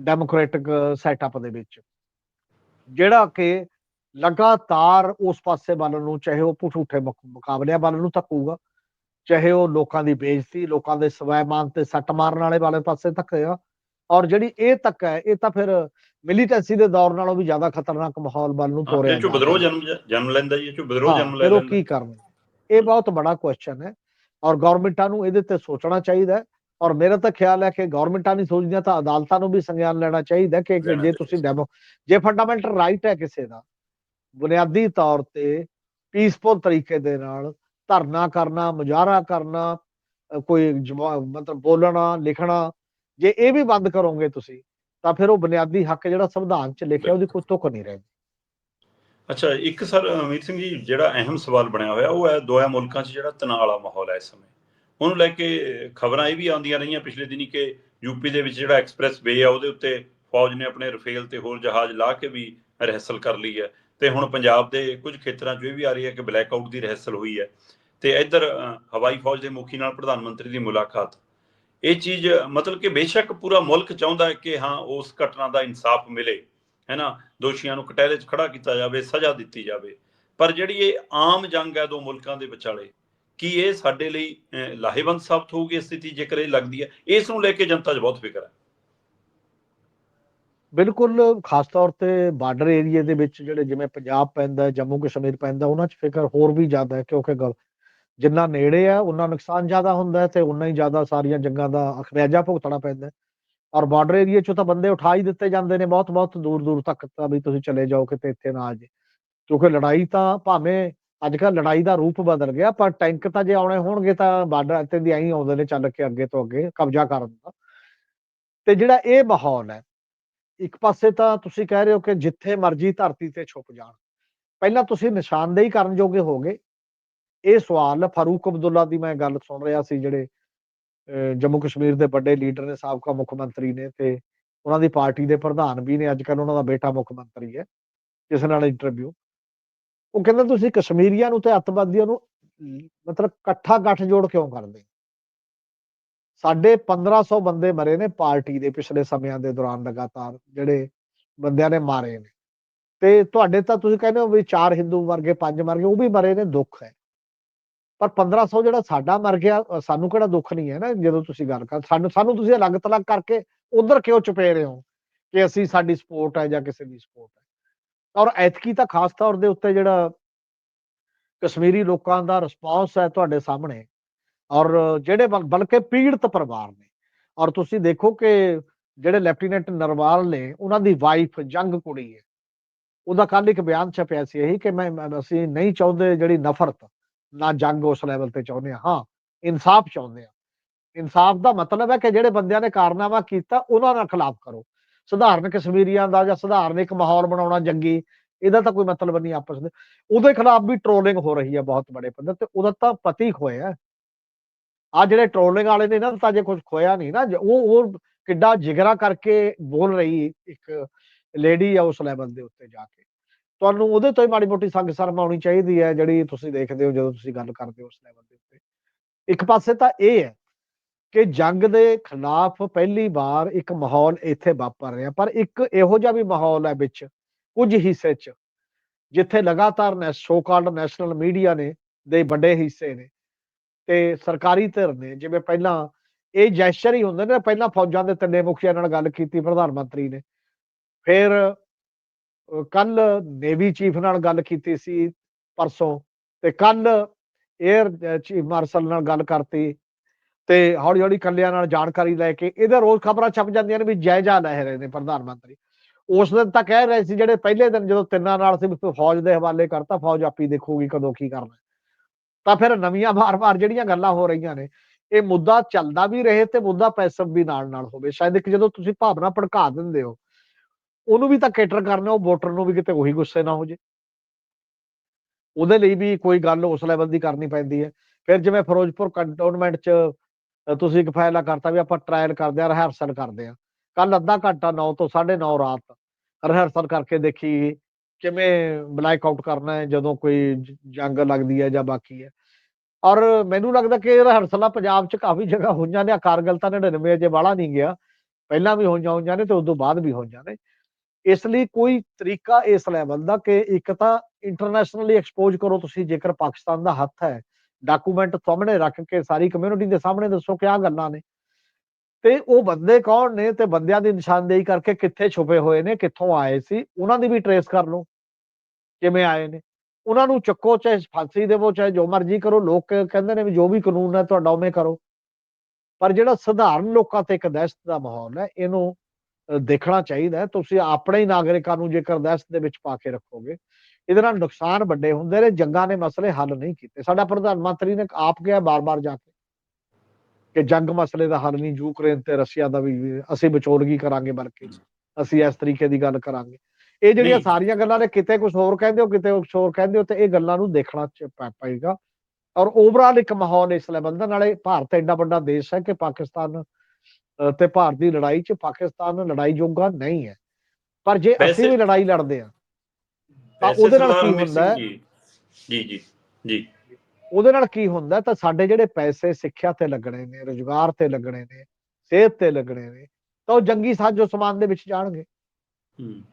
ਡੈਮੋਕ੍ਰੈਟਿਕ ਸੈਟਅਪ ਦੇ ਵਿੱਚ। ਜਿਹੜਾ ਕਿ ਲਗਾਤਾਰ ਉਸ ਪਾਸੇ ਵੱਲ ਨੂੰ ਚਾਹੇ ਉਹ ਮੁਕ- ਮੁਕਾਬਲਿਆਂ ਵੱਲ ਨੂੰ ਧੱਕੂਗਾ ਚਾਹੇ ਉਹ ਲੋਕਾਂ ਦੀ ਬੇਇੱਜ਼ਤੀ ਲੋਕਾਂ ਦੇ ਸਵੈਮਾਨ ਤੇ ਸੱਟ ਮਾਰਨ ਵਾਲੇ ਵਾਲੇ ਪਾਸੇ ਧੱਕੇਗਾ ਔਰ ਜਿਹੜੀ ਇਹ ਧੱਕਾ ਹੈ ਇਹ ਤਾਂ ਫਿਰ ਮਿਲੀਟੈਂਸੀ ਦੇ ਦੌਰ ਨਾਲੋਂ ਵੀ ਜ਼ਿਆਦਾ ਖਤਰਨਾਕ ਮਾਹੌਲ ਵੱਲ ਨੂੰ ਤੋਰਿਆ ਇਹ ਚੋਂ ਬਦਰੋ। ਜਨਮ ਜਨਮ ਲੈਂਦਾ ਜੀ ਇਹ ਚੋਂ ਬਦਰੋ ਜਨਮ ਲੈ ਫਿਰ ਲੈਂਦਾ। ਕੀ ਕਰਨ? ਇਹ ਬਹੁਤ ਬੜਾ ਕੁਐਸਚਨ ਹੈ। ਔਰ ਗਵਰਨਮੈਂਟਾਂ ਨੂੰ ਇਹਦੇ ਤੇ ਸੋਚਣਾ ਚਾਹੀਦਾ ਹੈ। ਔਰ ਮੇਰਾ ਤਾਂ ਖਿਆਲ ਹੈ ਕਿ ਗਵਰਨਮੈਂਟਾਂ ਨਹੀਂ ਸੋਚਦੀਆਂ ਤਾਂ ਅਦਾਲਤਾਂ ਨੂੰ ਵੀ ਸੰਗਿਆਨ ਲੈਣਾ ਚਾਹੀਦਾ ਕਿ ਜੇ ਤੁਸੀਂ ਡੈਮੋ ਜੇ ਫੰਡਾਮੈਂਟਲ ਰਾਈਟ ਹੈ ਕਿਸੇ ਦਾ ਬੁਨਿਆਦੀ ਤੌਰ ਤੇ ਪੀਸਫੁਲ ਤਰੀਕੇ ਦੇ ਨਾਲ ਧਰਨਾ ਕਰਨਾ, ਮੁਜ਼ਾਹਰਾ ਕਰਨਾ ਕੋਈ ਮਤਲਬ ਬੋਲਣਾ, ਲਿਖਣਾ, ਜੇ ਇਹ ਵੀ ਬੰਦ ਕਰੋਗੇ ਤੁਸੀਂ, ਤਾਂ ਫਿਰ ਉਹ ਬੁਨਿਆਦੀ ਹੱਕ ਜਿਹੜਾ ਸੰਵਿਧਾਨ 'ਚ ਲਿਖਿਆ ਉਹਦੀ ਕੋਈ ਤੁਕ ਨਹੀਂ ਰਹੇਗੀ ਅੱਛਾ, ਇੱਕ ਸਰ, ਅਮੀਰ ਸਿੰਘ ਜੀ, ਜਿਹੜਾ ਅਹਿਮ ਸਵਾਲ ਬਣਿਆ ਹੋਇਆ, ਉਹ ਹੈ ਦੋਹਾਂ ਮੁਲਕਾਂ 'ਚ ਜਿਹੜਾ ਤਣਾਅ ਵਾਲਾ ਮਾਹੌਲ ਹੈ ਇਸ ਸਮੇਂ। ਉਹਨੂੰ ਲੈ ਕੇ ਖਬਰਾਂ ਇਹ ਵੀ ਆਉਂਦੀਆਂ ਰਹੀਆਂ ਪਿਛਲੇ ਦਿਨੀ ਕਿ ਯੂਪੀ ਦੇ ਵਿੱਚ ਜਿਹੜਾ ਐਕਸਪ੍ਰੈਸ ਵੇ ਆ, ਉਹਦੇ ਉੱਤੇ ਫੌਜ ਨੇ ਆਪਣੇ ਰਫੇਲ ਤੇ ਹੋਰ ਜਹਾਜ਼ ਲਾ ਕੇ ਵੀ ਰਿਹਰਸਲ ਕਰ ਲਈ ਹੈ। ਤੇ ਹੁਣ ਪੰਜਾਬ ਦੇ ਕੁਝ ਖੇਤਰਾਂ 'ਚ ਇਹ ਵੀ ਆ ਰਹੀ ਹੈ ਕਿ ਬਲੈਕ ਆਊਟ ਦੀ ਰਿਹਰਸਲ ਹੋਈ ਹੈ ਤੇ ਇੱਧਰ ਹਵਾਈ ਫੌਜ ਦੇ ਮੁਖੀ ਨਾਲ ਪ੍ਰਧਾਨ ਮੰਤਰੀ ਦੀ ਮੁਲਾਕਾਤ। ਇਹ ਚੀਜ਼ ਮਤਲਬ ਕਿ ਬੇਸ਼ੱਕ ਪੂਰਾ ਮੁਲਕ ਚਾਹੁੰਦਾ ਹੈ ਕਿ ਹਾਂ, ਉਸ ਘਟਨਾ ਦਾ ਇਨਸਾਫ ਮਿਲੇ, ਹੈ ਨਾ? ਦੋਸ਼ੀਆਂ ਨੂੰ ਕਟਹਿਰੇ 'ਚ ਖੜਾ ਕੀਤਾ ਜਾਵੇ, ਸਜ਼ਾ ਦਿੱਤੀ ਜਾਵੇ। ਪਰ ਜਿਹੜੀ ਇਹ ਆਮ ਜੰਗ ਹੈ ਦੋ ਮੁਲਕਾਂ ਦੇ ਵਿਚਾਲੇ, ਕੀ ਇਹ ਸਾਡੇ ਲਈ ਲਾਹੇਵੰਦ ਸਾਬਤ ਹੋਊਗੀ ਸਥਿਤੀ ਜੇਕਰ ਇਹ ਲੱਗਦੀ ਹੈ? ਇਸ ਨੂੰ ਲੈ ਕੇ ਜਨਤਾ 'ਚ ਬਹੁਤ ਫਿਕਰ ਹੈ। ਬਿਲਕੁਲ ਖਾਸ ਤੌਰ ਤੇ ਬਾਰਡਰ ਏਰੀਏ ਦੇ ਵਿੱਚ ਜਿਹੜੇ ਜਿਵੇਂ ਪੰਜਾਬ ਪੈਂਦਾ, ਜੰਮੂ ਕਸ਼ਮੀਰ ਪੈਂਦਾ, ਉਹਨਾਂ 'ਚ ਫਿਕਰ ਹੋਰ ਵੀ ਜ਼ਿਆਦਾ ਹੈ ਕਿਉਂਕਿ ਗ- ਜਿੰਨਾ ਨੇੜੇ ਆ ਉਹਨਾਂ ਨੁਕਸਾਨ ਜ਼ਿਆਦਾ ਹੁੰਦਾ ਹੈ ਤੇ ਉਨਾ ਹੀ ਜ਼ਿਆਦਾ ਸਾਰੀਆਂ ਜੰਗਾਂ ਦਾ ਅਖਰਿਆਜਾ ਭੁਗਤਣਾ ਪੈਂਦਾ ਔਰ ਬਾਰਡਰ ਏਰੀਏ 'ਚੋਂ ਤਾਂ ਬੰਦੇ ਉਠਾ ਹੀ ਦਿੱਤੇ ਜਾਂਦੇ ਨੇ ਬਹੁਤ ਬਹੁਤ ਦੂਰ ਦੂਰ ਤੱਕ ਤਾਂ ਵੀ ਤੁਸੀਂ ਚਲੇ ਜਾਓ ਕਿਤੇ ਇੱਥੇ ਨਾ ਆ ਜੇ ਕਿਉਂਕਿ ਲੜਾਈ ਤਾਂ ਭਾਵੇਂ ਅੱਜ ਕੱਲ੍ਹ ਲੜਾਈ ਦਾ ਰੂਪ ਬਦਲ ਗਿਆ, ਪਰ ਟੈਂਕ ਤਾਂ ਜੇ ਆਉਣੇ ਹੋਣਗੇ ਤਾਂ ਬਾਰਡਰ ਤੇ ਦੀ ਐਂ ਆਉਂਦੇ ਨੇ ਚੱਲ ਕੇ ਅੱਗੇ ਤੋਂ ਅੱਗੇ ਕਬਜ਼ਾ ਕਰਨ ਦਾ। ਤੇ ਜਿਹੜਾ ਇਹ ਮਾਹੌਲ ਹੈ ਇੱਕ ਪਾਸੇ ਤਾਂ ਤੁਸੀਂ ਕਹਿ ਰਹੇ ਹੋ ਕਿ ਜਿੱਥੇ ਮਰਜ਼ੀ ਧਰਤੀ ਤੇ ਛੁਪ ਜਾਣ। ਪਹਿਲਾਂ ਤੁਸੀਂ ਨਿਸ਼ਾਨਦੇਹੀ ਕਰਨ ਜੋਗੇ ਹੋਗੇ ਇਹ ਸਵਾਲ ਫਾਰੂਕ ਅਬਦੁੱਲਾ ਦੀ ਮੈਂ ਗੱਲ ਸੁਣ ਰਿਹਾ ਸੀ, ਜਿਹੜੇ ਜੰਮੂ ਕਸ਼ਮੀਰ ਦੇ ਵੱਡੇ ਲੀਡਰ ਨੇ, ਸਾਬਕਾ ਮੁੱਖ ਮੰਤਰੀ ਨੇ ਤੇ ਉਹਨਾਂ ਦੀ ਪਾਰਟੀ ਦੇ ਪ੍ਰਧਾਨ ਵੀ ਨੇ ਅੱਜ ਕੱਲ ਉਹਨਾਂ ਦਾ ਬੇਟਾ ਮੁੱਖ ਮੰਤਰੀ ਹੈ, ਜਿਸ ਨਾਲ ਇੰਟਰਵਿਊ ਉਹ ਕਹਿੰਦਾ, ਤੁਸੀਂ ਕਸ਼ਮੀਰੀਆਂ ਨੂੰ ਤੇ ਅੱਤਵਾਦੀਆਂ ਨੂੰ, ਮਤਲਬ ਇਕੱਠਾ ਗੱਠ ਜੋੜ ਕਿਉਂ ਕਰਦੇ? ਸਾਡੇ 1500 ਬੰਦੇ ਮਰੇ ਨੇ ਪਾਰਟੀ ਦੇ ਪਿਛਲੇ ਸਮਿਆਂ ਦੇ ਦੌਰਾਨ ਲਗਾਤਾਰ, ਜਿਹੜੇ ਬੰਦਿਆਂ ਨੇ ਮਾਰੇ ਨੇ। ਤੇ ਤੁਹਾਡੇ ਤਾਂ ਤੁਸੀਂ ਕਹਿੰਦੇ ਹੋ ਵੀ ਚਾਰ ਹਿੰਦੂ ਮਰ ਗਏ, ਪੰਜ ਮਰ ਗਏ, ਉਹ ਵੀ ਮਰੇ ਨੇ, ਦੁੱਖ ਹੈ। ਪਰ 1500 ਜਿਹੜਾ ਸਾਡਾ ਮਰ ਗਿਆ ਸਾਨੂੰ ਕਿਹੜਾ ਦੁੱਖ ਨਹੀਂ ਹੈ ਨਾ, ਜਦੋਂ ਤੁਸੀਂ ਗੱਲ ਕਰ, ਸਾਨੂੰ ਸਾਨੂੰ ਤੁਸੀਂ ਅਲੱਗ ਤਲੱਗ ਕਰਕੇ ਉਧਰ ਕਿਉਂ ਚੁਪੇ ਰਹੇ ਹੋ ਕਿ ਅਸੀਂ ਸਾਡੀ ਸਪੋਰਟ ਹੈ ਜਾਂ ਕਿਸੇ ਦੀ ਸਪੋਰਟ ਹੈ? ਔਰ ਐਤਕੀ ਤਾਂ ਖਾਸ ਤੌਰ ਦੇ ਉੱਤੇ ਜਿਹੜਾ ਕਸ਼ਮੀਰੀ ਲੋਕਾਂ ਦਾ ਰਿਸਪਾਂਸ ਹੈ ਤੁਹਾਡੇ ਸਾਹਮਣੇ ਔਰ ਜਿਹੜੇ ਬਲਕਿ ਪੀੜਤ ਪਰਿਵਾਰ ਨੇ, ਔਰ ਤੁਸੀਂ ਦੇਖੋ ਕਿ ਜਿਹੜੇ ਲੈਫਟੀਨੈਂਟ ਨਰਵਾਲ ਨੇ, ਉਹਨਾਂ ਦੀ ਵਾਈਫ ਜੰਗ ਕੁੜੀ ਹੈ। ਉਹਦਾ ਕੱਲ ਇੱਕ ਬਿਆਨ ਛਪਿਆ ਸੀ ਇਹੀ ਕਿ ਮੈਂ ਅਸੀਂ ਨਹੀਂ ਚਾਹੁੰਦੇ ਜਿਹੜੀ ਨਫ਼ਰਤ, ਨਾ ਜੰਗ ਉਸ ਲੈਵਲ ਤੇ ਚਾਹੁੰਦੇ ਹਾਂ। ਹਾਂ, ਇਨਸਾਫ ਚਾਹੁੰਦੇ ਹਾਂ। ਇਨਸਾਫ ਦਾ ਮਤਲਬ ਹੈ ਕਿ ਜਿਹੜੇ ਬੰਦਿਆਂ ਨੇ ਕਾਰਨਾਮਾ ਕੀਤਾ, ਉਹਨਾਂ ਨਾਲ ਖਿਲਾਫ ਕਰੋ। ਸਧਾਰਨ ਕਸ਼ਮੀਰੀਆਂ ਦਾ ਜਾਂ ਸਧਾਰਨ ਇੱਕ ਮਾਹੌਲ ਬਣਾਉਣਾ ਜੰਗੀ, ਇਹਦਾ ਤਾਂ ਕੋਈ ਮਤਲਬ ਨਹੀਂ ਆਪਸ ਦੇ ਉਹਦੇ ਖਿਲਾਫ ਵੀ ਟ੍ਰੋਲਿੰਗ ਹੋ ਰਹੀ ਹੈ ਬਹੁਤ ਬੜੇ ਪੱਧਰ ਤੇ, ਉਹਦਾ ਤਾਂ ਪਤੀ ਖੋਇਆ ਆ ਜਿਹੜੇ ਟ੍ਰੋਲਿੰਗ ਵਾਲੇ ਨੇ ਨਾ, ਤਾਂ ਜੇ ਕੁਝ ਖੋਇਆ ਨਹੀਂ ਨਾ। ਉਹ ਉਹ ਕਿੱਡਾ ਜਿਗਰਾ ਕਰਕੇ ਬੋਲ ਰਹੀ ਇੱਕ ਲੇਡੀ ਆ ਉਸ ਲੈਵਲ ਦੇ ਉੱਤੇ ਜਾ ਕੇ। ਤੁਹਾਨੂੰ ਉਹਦੇ ਤੋਂ ਹੀ ਮਾੜੀ ਮੋਟੀ ਸੰਗ ਸ਼ਰਮ ਆਉਣੀ ਚਾਹੀਦੀ ਹੈ, ਜਿਹੜੀ ਤੁਸੀਂ ਦੇਖਦੇ ਹੋ ਜਦੋਂ ਤੁਸੀਂ ਗੱਲ ਕਰਦੇ ਹੋ ਉਸ ਲੈਵਲ ਦੇ ਉੱਤੇ। ਇੱਕ ਪਾਸੇ ਤਾਂ ਇਹ ਹੈ ਕਿ ਜੰਗ ਦੇ ਖਿਲਾਫ ਪਹਿਲੀ ਵਾਰ ਇੱਕ ਮਾਹੌਲ ਇੱਥੇ ਵਾਪਰ ਰਿਹਾ। ਪਰ ਇੱਕ ਇਹੋ ਜਿਹਾ ਵੀ ਮਾਹੌਲ ਹੈ ਵਿੱਚ, ਕੁਝ ਹਿੱਸੇ 'ਚ, ਜਿੱਥੇ ਲਗਾਤਾਰ ਨੈ ਸੋ ਕਾਲਡ ਨੈਸ਼ਨਲ ਮੀਡੀਆ ਨੇ, ਦੇ ਵੱਡੇ ਹਿੱਸੇ ਨੇ। ਤੇ ਸਰਕਾਰੀ ਧਿਰ ਨੇ, ਜਿਵੇਂ ਪਹਿਲਾਂ ਇਹ ਜੈਸ਼ਰ ਹੀ ਹੁੰਦੇ ਨੇ, ਪਹਿਲਾਂ ਫੌਜਾਂ ਦੇ ਤਿੰਨੇ ਮੁਖੀਆਂ ਨਾਲ ਗੱਲ ਕੀਤੀ, ਪ੍ਰਧਾਨ ਮੰਤਰੀ ਨੇ। ਫਿਰ ਕੱਲ ਨੇਵੀ ਚੀਫ ਨਾਲ ਗੱਲ ਕੀਤੀ ਸੀ ਪਰਸੋਂ ਤੇ ਕੱਲ 에ਅਰ ਚੀਫ ਮਾਰਸ਼ਲ ਨਾਲ ਗੱਲ ਕਰਤੀ ਤੇ ਹੌਲੀ ਹੌਲੀ ਕੱਲਿਆਂ ਨਾਲ ਜਾਣਕਾਰੀ ਲੈ ਕੇ, ਇਹਦੇ ਰੋਜ਼ ਖਬਰਾਂ ਛਪ ਜਾਂਦੀਆਂ ਨੇ ਵੀ ਜਾਇਜ਼ਾ ਲੈ ਰਹੇ ਨੇ ਪ੍ਰਧਾਨ ਮੰਤਰੀ। ਉਸ ਦਿਨ ਤਾਂ ਕਹਿ ਰਹੇ ਸੀ ਜਿਹੜੇ ਪਹਿਲੇ ਦਿਨ ਜਦੋਂ ਤਿੰਨਾਂ ਨਾਲ ਸੀ ਫੌਜ ਦੇ ਹਵਾਲੇ ਕਰਤਾ, ਫੌਜ ਆਪੀ ਦੇਖੂਗੀ ਕਦੋਂ ਕੀ ਕਰਨਾ। ਤਾਂ ਫਿਰ ਨਵੀਆਂ ਵਾਰ-ਵਾਰ ਜਿਹੜੀਆਂ ਗੱਲਾਂ ਹੋ ਰਹੀਆਂ ਨੇ, ਇਹ ਮੁੱਦਾ ਚੱਲਦਾ ਵੀ ਰਹੇ ਤੇ ਮੁੱਦਾ ਪੈਸਿਵ ਵੀ ਨਾਲ ਨਾਲ ਹੋਵੇ। ਸ਼ਾਇਦ ਇੱਕ ਜਦੋਂ ਤੁਸੀਂ ਭਾਵਨਾ ਭੜਕਾ ਦਿੰਦੇ ਹੋ, ਉਹਨੂੰ ਵੀ ਤਾਂ ਕੇਟਰ ਕਰਨਾ, ਉਹ ਵੋਟਰ ਨੂੰ ਵੀ ਕਿਤੇ ਉਹੀ ਗੁੱਸੇ ਨਾ ਹੋ ਜੇ। ਉਹਦੇ ਲਈ ਵੀ ਕੋਈ ਗੱਲ ਉਸ ਲੈਵਲ ਦੀ ਕਰਨੀ ਪੈਂਦੀ ਹੈ। ਫਿਰ ਜਿਵੇਂ ਫਿਰੋਜ਼ਪੁਰ ਕੰਟੋਨਮੈਂਟ ਚ ਤੁਸੀਂ ਇੱਕ ਫੈਸਲਾ ਕਰਤਾ ਵੀ ਆਪਾਂ ਟ੍ਰਾਇਲ ਕਰਦੇ ਆ ਰਿਹਰਸਲ ਕਰਦੇ ਆ ਕੱਲ ਅੱਧਾ ਘੰਟਾ 9 ਤੋਂ 9:30 ਰਾਤ ਰਿਹਰਸਲ ਕਰਕੇ ਦੇਖੀ ਕਿਵੇਂ ਬਲੈਕ ਆਊਟ ਕਰਨਾ ਹੈ, ਜਦੋਂ ਕੋਈ ਜੰਗ ਲੱਗਦੀ ਹੈ ਜਾਂ ਬਾਕੀ ਹੈ। ਔਰ ਮੈਨੂੰ ਲੱਗਦਾ ਕਿ ਇਹ ਹਰਸਲਾ ਪੰਜਾਬ 'ਚ ਕਾਫੀ ਜਗ੍ਹਾ ਹੋਈਆਂ ਨੇ, ਆਹ ਕਾਰਗਲ ਤਾਂ 99 ਅਜੇ ਵਾਲਾ ਨਹੀਂ ਗਿਆ। ਪਹਿਲਾਂ ਵੀ ਹੋਈਆਂ ਹੋਈਆਂ ਨੇ ਤੇ ਉਸ ਤੋਂ ਬਾਅਦ ਵੀ ਹੋਈਆਂ ਨੇ। ਇਸ ਲਈ ਕੋਈ ਤਰੀਕਾ ਇਸ ਲੈਵਲ ਦਾ ਕਿ ਇੱਕ ਤਾਂ ਇੰਟਰਨੈਸ਼ਨਲੀ ਐਕਸਪੋਜ਼ ਕਰੋ ਤੁਸੀਂ, ਜੇਕਰ ਪਾਕਿਸਤਾਨ ਦਾ ਹੱਥ ਹੈ। ਡਾਕੂਮੈਂਟ ਸਾਹਮਣੇ ਰੱਖ ਕੇ ਸਾਰੀ ਕਮਿਊਨਿਟੀ ਦੇ ਸਾਹਮਣੇ ਦੱਸੋ ਕਿ ਆਹ ਗੱਲਾਂ ਨੇ। ਤੇ ਉਹ ਬੰਦੇ ਕੌਣ ਨੇ ਤੇ ਬੰਦਿਆਂ ਦੀ ਨਿਸ਼ਾਨਦੇਹੀ ਕਰਕੇ ਕਿੱਥੇ ਛੁਪੇ ਹੋਏ ਨੇ, ਕਿੱਥੋਂ ਆਏ ਸੀ, ਉਹਨਾਂ ਦੀ ਵੀ ਟਰੇਸ ਕਰ ਲਓ। ਕਿਵੇਂ ਆਏ ਨੇ। ਉਹਨਾਂ ਨੂੰ ਚੱਕੋ, ਚਾਹੇ ਫਾਂਸੀ ਦੇਵੋ, ਚਾਹੇ ਜੋ ਮਰਜ਼ੀ ਕਰੋ, ਲੋਕ ਕਹਿੰਦੇ ਨੇ ਵੀ ਜੋ ਵੀ ਕਾਨੂੰਨ ਹੈ ਤੁਹਾਡਾ ਉਵੇਂ ਕਰੋ। ਪਰ ਜਿਹੜਾ ਸਧਾਰਨ ਲੋਕਾਂ ਤੇ ਇੱਕ ਦਹਿਸ਼ਤ ਦਾ ਮਾਹੌਲ ਹੈ, ਇਹਨੂੰ ਦੇਖਣਾ ਚਾਹੀਦਾ ਤੁਸੀਂ ਆਪਣੇ ਹੀ ਨਾਗਰਿਕਾਂ ਨੂੰ ਜੇਕਰ ਦਹਿਸ਼ਤ ਦੇ ਵਿੱਚ ਪਾ ਕੇ ਰੱਖੋਗੇ, ਇਹਦੇ ਨਾਲ ਨੁਕਸਾਨ ਵੱਡੇ ਹੁੰਦੇ ਨੇ, ਜੰਗਾਂ ਨੇ ਮਸਲੇ ਹੱਲ ਨਹੀਂ ਕੀਤੇ। ਸਾਡਾ ਪ੍ਰਧਾਨ ਮੰਤਰੀ ਨੇ ਆਪ ਕਿਹਾ ਬਾਰ-ਬਾਰ ਜਾ ਕੇ ਕਿ ਜੰਗ ਮਸਲੇ ਦਾ ਹੱਲ ਨਹੀਂ, ਯੂਕਰੇਨ ਤੇ ਰਸ਼ੀਆ ਦਾ ਵੀ ਅਸੀਂ ਵਿਚੋਲਗੀ ਕਰਾਂਗੇ ਬਲਕਿ। ਅਸੀਂ ਇਸ ਤਰੀਕੇ ਦੀ ਗੱਲ ਕਰਾਂਗੇ। ਇਹ ਜਿਹੜੀਆਂ। ਸਾਰੀਆਂ ਗੱਲਾਂ ਨੇ ਕਿਤੇ ਕੁਝ ਹੋਰ ਕਹਿੰਦੇ ਹੋ ਕਿਤੇ ਕੁਝ ਹੋਰ ਕਹਿੰਦੇ ਹੋ ਤੇ ਇਹ ਗੱਲਾਂ ਨੂੰ ਦੇਖਣਾ ਪਏਗਾ। ਔਰ ਓਵਰਆਲ ਇੱਕ ਮਾਹੌਲ ਇਸ ਲੈਵਲ ਦਾ ਨਾਲੇ ਭਾਰਤ ਐਡਾ ਵੱਡਾ ਦੇਸ਼ ਹੈ ਕਿ ਪਾਕਿਸਤਾਨ ਤੇ ਭਾਰਤ ਦੀ ਲੜਾਈ 'ਚ ਪਾਕਿਸਤਾਨ ਲੜਾਈ ਜੋਗਾ ਨਹੀਂ ਹੈ। ਪਰ ਜੇ ਅਸੀਂ ਵੀ ਲੜਾਈ ਲੜਦੇ ਹਾਂ ਤਾਂ ਉਹਦੇ ਨਾਲ ਕੀ ਹੁੰਦਾ ਹੈ? ਜੀ ਜੀ ਜੀ। ਉਹਦੇ ਨਾਲ ਕੀ ਹੁੰਦਾ ਤਾਂ ਸਾਡੇ ਜਿਹੜੇ ਪੈਸੇ ਸਿੱਖਿਆ ਤੇ ਲੱਗਣੇ ਨੇ ਰੋਜ਼ਗਾਰ ਤੇ ਲੱਗਣੇ ਨੇ ਸਿਹਤ ਤੇ ਲੱਗਣੇ ਨੇ ਤਾਂ ਉਹ ਜੰਗੀ ਸਾਜੋ ਸਮਾਨ ਦੇ ਵਿੱਚ ਜਾਣਗੇ।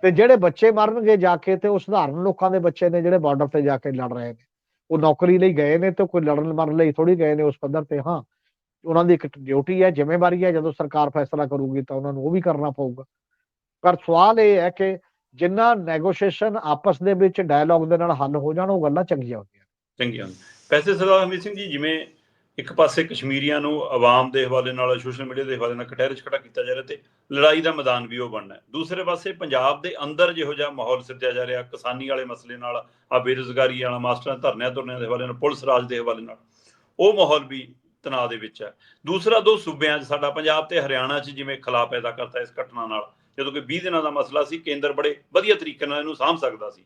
ਤੇ ਜਿਹੜੇ ਬੱਚੇ ਮਰਨਗੇ ਜਾ ਕੇ ਤੇ ਉਹ ਸਧਾਰਨ ਲੋਕਾਂ ਦੇ ਬੱਚੇ ਨੇ ਜਿਹੜੇ ਬਾਰਡਰ ਤੇ ਜਾ ਕੇ ਲੜ ਰਹੇ ਨੇ। ਉਹ ਨੌਕਰੀ ਲਈ ਗਏ ਨੇ ਤੇ ਕੋਈ ਲੜਨ ਮਰਨ ਲਈ ਥੋੜੀ ਗਏ ਨੇ ਉਸ ਪੱਧਰ ਤੇ ਹਾਂ। ਉਹਨਾਂ ਦੀ ਇੱਕ ਡਿਊਟੀ ਹੈ ਜ਼ਿੰਮੇਵਾਰੀ ਹੈ ਜਦੋਂ ਸਰਕਾਰ ਫੈਸਲਾ ਕਰੂਗੀ ਤਾਂ ਉਹਨਾਂ ਨੂੰ ਉਹ ਵੀ ਕਰਨਾ ਪਊਗਾ। ਪਰ ਸਵਾਲ ਇਹ ਹੈ ਕਿ ਜਿੰਨਾ ਨੈਗੋਸ਼ੀਏਸ਼ਨ ਆਪਸ ਦੇ ਵਿੱਚ ਡਾਇਲੌਗ ਦੇ ਨਾਲ ਹੱਲ ਹੋ ਜਾਣ ਉਹ ਗੱਲਾਂ ਚੰਗੀਆਂ ਹੁੰਦੀਆਂ ਚੰਗੀਆਂ। ਵੈਸੇ ਸਰਦਾਰ ਹਰਮੀਤ ਸਿੰਘ ਜੀ ਜਿਵੇਂ ਇੱਕ ਪਾਸੇ ਕਸ਼ਮੀਰੀਆਂ ਨੂੰ ਆਵਾਮ ਦੇ ਹਵਾਲੇ ਨਾਲ, ਸੋਸ਼ਲ ਮੀਡੀਆ ਦੇ ਹਵਾਲੇ ਨਾਲ ਕਟਹਿਰੇ 'ਚ ਖੜਾ ਕੀਤਾ ਜਾ ਰਿਹਾ ਤੇ ਲੜਾਈ ਦਾ ਮੈਦਾਨ ਵੀ ਉਹ ਬਣਨਾ ਹੈ। ਦੂਸਰੇ ਪਾਸੇ ਪੰਜਾਬ ਦੇ ਅੰਦਰ ਜਿਹੋ ਜਿਹਾ ਮਾਹੌਲ ਸਿਰਜਿਆ ਜਾ ਰਿਹਾ, ਕਿਸਾਨੀ ਵਾਲੇ ਮਸਲੇ ਨਾਲ, ਆ ਬੇਰੁਜ਼ਗਾਰੀ ਵਾਲਾ ਮਾਸਟਰਾਂ ਧਰਨਿਆਂ ਧਰਨਿਆਂ ਦੇ ਹਵਾਲੇ ਨਾਲ, ਪੁਲਿਸ ਰਾਜ ਦੇ ਹਵਾਲੇ ਨਾਲ, ਉਹ ਮਾਹੌਲ ਵੀ ਤਣਾਅ ਦੇ ਵਿੱਚ ਹੈ। ਦੂਸਰਾ ਦੋ ਸੂਬਿਆਂ 'ਚ ਸਾਡਾ ਪੰਜਾਬ ਤੇ ਹਰਿਆਣਾ 'ਚ ਜਿਵੇਂ ਖਲਾ ਪੈਦਾ ਕਰਤਾ ਇਸ ਘਟਨਾ ਨਾਲ, ਜਦੋਂ ਕਿ 20 ਦਿਨਾਂ ਦਾ ਮਸਲਾ ਸੀ, ਕੇਂਦਰ ਬੜੇ ਵਧੀਆ ਤਰੀਕੇ ਨਾਲ ਇਹਨੂੰ ਸਾਂਭ ਸਕਦਾ ਸੀ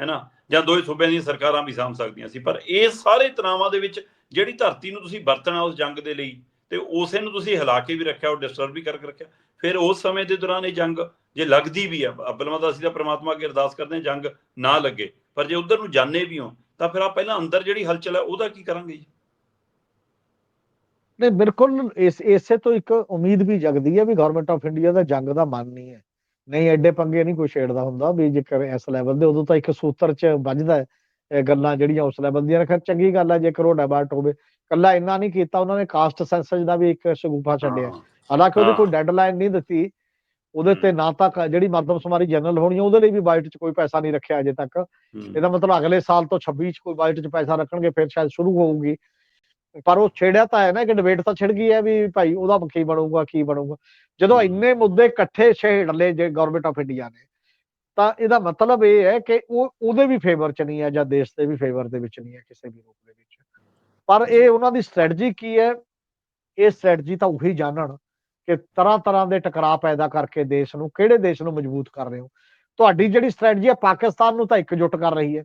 ਹੈਨਾ ਜਾਂ ਦੋਏ ਸੂਬਿਆਂ ਦੀਆਂ ਸਰਕਾਰਾਂ ਵੀ ਸਾਂਭ ਸਕਦੀਆਂ ਸੀ, ਪਰ ਇਹ ਸਾਰੇ ਤਣਾਵਾਂ ਦੇ ਵਿੱਚ ਜਿਹੜੀ ਧਰਤੀ ਨੂੰ ਤੁਸੀਂ ਵਰਤਣਾ ਉਸ ਜੰਗ ਦੇ ਲਈ ਤੇ ਉਸੇ ਨੂੰ ਤੁਸੀਂ ਹਿਲਾ ਕੇ ਵੀ ਰੱਖਿਆ, ਉਹ ਡਿਸਟਰਬ ਵੀ ਕਰਕੇ ਰੱਖਿਆ। ਫਿਰ ਉਸ ਸਮੇਂ ਦੇ ਦੌਰਾਨ ਇਹ ਜੰਗ ਜੇ ਲੱਗਦੀ ਵੀ ਹੈ ਅਬਲਮਾ ਦਾ ਅਸੀਂ ਤਾਂ ਪ੍ਰਮਾਤਮਾ ਅੱਗੇ ਅਰਦਾਸ ਕਰਦੇ ਹਾਂ ਜੰਗ ਨਾ ਲੱਗੇ। ਪਰ ਜੇ ਉਧਰ ਨੂੰ ਜਾਣੇ ਵੀ ਹੋ ਤਾਂ ਫਿਰ ਆ ਪਹਿਲਾਂ ਅੰਦਰ ਜਿਹੜੀ ਹਲਚਲ ਹੈ ਉਹਦਾ ਕੀ ਕਰਾਂਗੇ ਜੀ? ਨਹੀਂ, ਬਿਲਕੁਲ ਇਸ, ਇਸੇ ਤੋਂ ਇੱਕ ਉਮੀਦ ਵੀ ਜਗਦੀ ਹੈ ਵੀ ਗਵਰਨਮੈਂਟ ਆਫ ਇੰਡੀਆ ਦਾ ਜੰਗ ਦਾ ਮਨ ਨਹੀਂ ਹੈ। ਨਹੀਂ, ਐਡੇ ਪੰਗੇ ਨਹੀਂ ਕੋਈ ਛੇੜਦਾ ਹੁੰਦਾ ਵੀ ਜੇਕਰ ਇਸ ਲੈਵਲ ਦੇ, ਉਦੋਂ ਤਾਂ ਇੱਕ ਸੂਤਰ 'ਚ ਵੱਜਦਾ ਹੈ ਗੱਲਾਂ ਜਿਹੜੀਆਂ ਉਸ ਲੈਵਲ ਦੀਆਂ ਨੇ ਖੈਰ ਚੰਗੀ ਗੱਲ ਹੈ ਜੇਕਰ ਉਹ ਡਿਬੇਟ ਹੋਵੇ ਕੱਲਾ ਇੰਨਾ ਨਹੀਂ ਕੀਤਾ ਉਹਨਾਂ ਨੇ ਕਾਸਟ ਸੈਂਸਸ ਦਾ ਵੀ ਇੱਕ ਸ਼ਗੂਫਾ ਛੱਡਿਆ। ਹਾਲਾਂਕਿ ਉਹਦੀ। ਕੋਈ ਡੈਡਲਾਈਨ ਨਹੀਂ ਦਿੱਤੀ। ਉਹਦੇ ਤੇ ਨਾ ਤੱਕ ਜਿਹੜੀ ਮਰਦਮਸ਼ੁਮਾਰੀ ਜਨਰਲ ਹੋਣੀ ਹੈ ਉਹਦੇ ਲਈ ਵੀ ਬਾਈਟ 'ਚ ਕੋਈ ਪੈਸਾ ਨਹੀਂ ਰੱਖਿਆ ਅਜੇ ਤੱਕ। ਇਹਦਾ ਮਤਲਬ ਅਗਲੇ ਸਾਲ ਤੋਂ 26 ਚ ਕੋਈ ਬਾਈਟ 'ਚ ਪੈਸਾ ਰੱਖਣਗੇ ਫਿਰ ਸ਼ਾਇਦ ਸ਼ੁਰੂ ਹੋਊਗੀ। ਪਰ ਉਹ ਛੇੜਿਆ ਤਾਂ ਹੈ ਨਾ ਕਿ ਡਿਬੇਟ ਤਾਂ ਛਿੜ ਗਈ ਹੈ ਵੀ ਭਾਈ ਉਹਦਾ ਕੀ ਬਣੂਗਾ ਕੀ ਬਣੂਗਾ। ਜਦੋਂ। ਇੰਨੇ ਮੁੱਦੇ ਇਕੱਠੇ ਛੇੜ ਲਏ ਜੇ ਗਵਰਨਮੈਂਟ ਆਫ ਇੰਡੀਆ ਨੇ ਤਾਂ ਇਹਦਾ ਮਤਲਬ ਇਹ ਹੈ ਕਿ ਉਹ ਉਹਦੇ ਵੀ ਫੇਵਰ 'ਚ ਨਹੀਂ ਹੈ ਜਾਂ ਦੇਸ਼ ਦੇ ਵੀ ਫੇਵਰ ਦੇ ਵਿੱਚ ਨਹੀਂ ਹੈ ਕਿਸੇ ਵੀ ਰੂਪ ਦੇ ਵਿੱਚ। ਪਰ ਇਹ ਉਹਨਾਂ ਦੀ ਸਟ੍ਰੈਟਜੀ ਕੀ ਹੈ? ਇਹ ਸਟ੍ਰੈਟਜੀ ਤਾਂ ਉਹੀ ਜਾਣਨ ਕਿ ਤਰ੍ਹਾਂ ਤਰ੍ਹਾਂ ਦੇ ਟਕਰਾਅ ਪੈਦਾ ਕਰਕੇ ਦੇਸ਼ ਨੂੰ ਕਿਹੜੇ ਦੇਸ਼ ਨੂੰ ਮਜ਼ਬੂਤ ਕਰ ਰਹੇ ਹੋ। ਤੁਹਾਡੀ ਜਿਹੜੀ ਸਟ੍ਰੈਟਜੀ ਹੈ ਪਾਕਿਸਤਾਨ ਨੂੰ ਤਾਂ ਇਕਜੁੱਟ ਕਰ ਰਹੀ ਹੈ।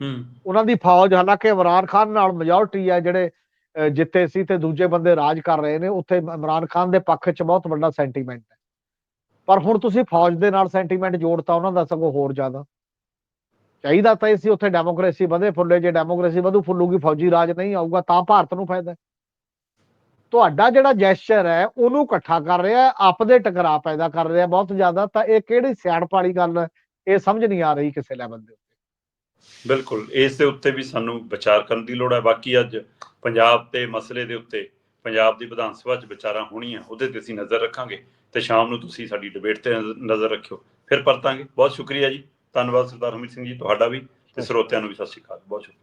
ਹੂੰ। ਉਹਨਾਂ ਦੀ ਫੌਜ ਹਾਲਾਂਕਿ ਇਮਰਾਨ ਖਾਨ ਨਾਲ ਮੈਜੋਰਟੀ ਹੈ ਜਿਹੜੇ ਜਿੱਤੇ ਸੀ ਤੇ ਦੂਜੇ ਬੰਦੇ ਰਾਜ ਕਰ ਰਹੇ ਨੇ ਉੱਥੇ ਇਮਰਾਨ ਖਾਨ ਦੇ ਪੱਖ 'ਚ ਬਹੁਤ ਵੱਡਾ ਸੈਂਟੀਮੈਂਟ ਹੈ। ਪਰ ਹੁਣ ਤੁਸੀਂ ਫੌਜ ਦੇ ਨਾਲ ਸੈਂਟੀਮੈਂਟ ਜੋੜਤਾ, ਉਹਨਾਂ ਦਾ ਸਗੋਂ ਹੋਰ ਜ਼ਿਆਦਾ। ਚਾਹੀਦਾ ਤਾਂ ਇਹ ਸੀ ਉੱਥੇ ਡੈਮੋਕ੍ਰੇਸੀ ਵਧੇ ਫੁੱਲੇ, ਜੇ ਡੈਮੋਕ੍ਰੇਸੀ ਵਧੂ, ਫੁੱਲੂਗੀ ਫੌਜੀ ਰਾਜ ਨਹੀਂ ਆਊਗਾ, ਤਾਂ ਭਾਰਤ ਨੂੰ ਫਾਇਦਾ ਤੁਹਾਡਾ ਜਿਹੜਾ ਜੈਸਚਰ ਹੈ, ਉਹਨੂੰ ਇਕੱਠਾ ਕਰ ਰਿਹਾ ਆਪਦੇ ਟਕਰਾਅ ਪੈਦਾ ਕਰ ਰਿਹਾ ਬਹੁਤ ਜ਼ਿਆਦਾ, ਤਾਂ ਇਹ ਕਿਹੜੀ ਸਿਆਣਪ ਵਾਲੀ ਗੱਲ ਹੈ, ਇਹ ਸਮਝ ਨਹੀਂ ਆ ਰਹੀ ਕਿਸੇ ਲੈਵਲ ਦੇ ਉੱਤੇ। ਬਿਲਕੁਲ, ਇਸ ਦੇ ਉੱਤੇ ਵੀ ਸਾਨੂੰ ਵਿਚਾਰ ਕਰਨ ਦੀ ਲੋੜ ਹੈ। ਬਾਕੀ ਅੱਜ ਪੰਜਾਬ ਤੇ ਮਸਲੇ ਦੇ ਉੱਤੇ, ਪੰਜਾਬ ਦੀ ਵਿਧਾਨ ਸਭਾ 'ਚ ਵਿਚਾਰਾਂ ਹੋਣੀਆਂ, ਉਹਦੇ ਤੇ ਅਸੀਂ ਨਜ਼ਰ ਰੱਖਾਂਗੇ। ਤੇ ਸ਼ਾਮ ਨੂੰ ਤੁਸੀਂ ਸਾਡੀ ਡਿਬੇਟ ਤੇ ਨਜ਼ਰ- ਰੱਖਿਓ। ਫਿਰ ਪਰਤਾਂਗੇ। ਬਹੁਤ ਸ਼ੁਕਰੀਆ ਜੀ। ਧੰਨਵਾਦ ਸਰਦਾਰ ਹਮੀਦ ਸਿੰਘ ਜੀ ਤੁਹਾਡਾ ਵੀ ਤੇ ਸਰੋਤਿਆਂ ਨੂੰ ਵੀ ਸਤਿ ਸ਼੍ਰੀ ਅਕਾਲ। ਬਹੁਤ ਸ਼ੁਕਰੀਆ।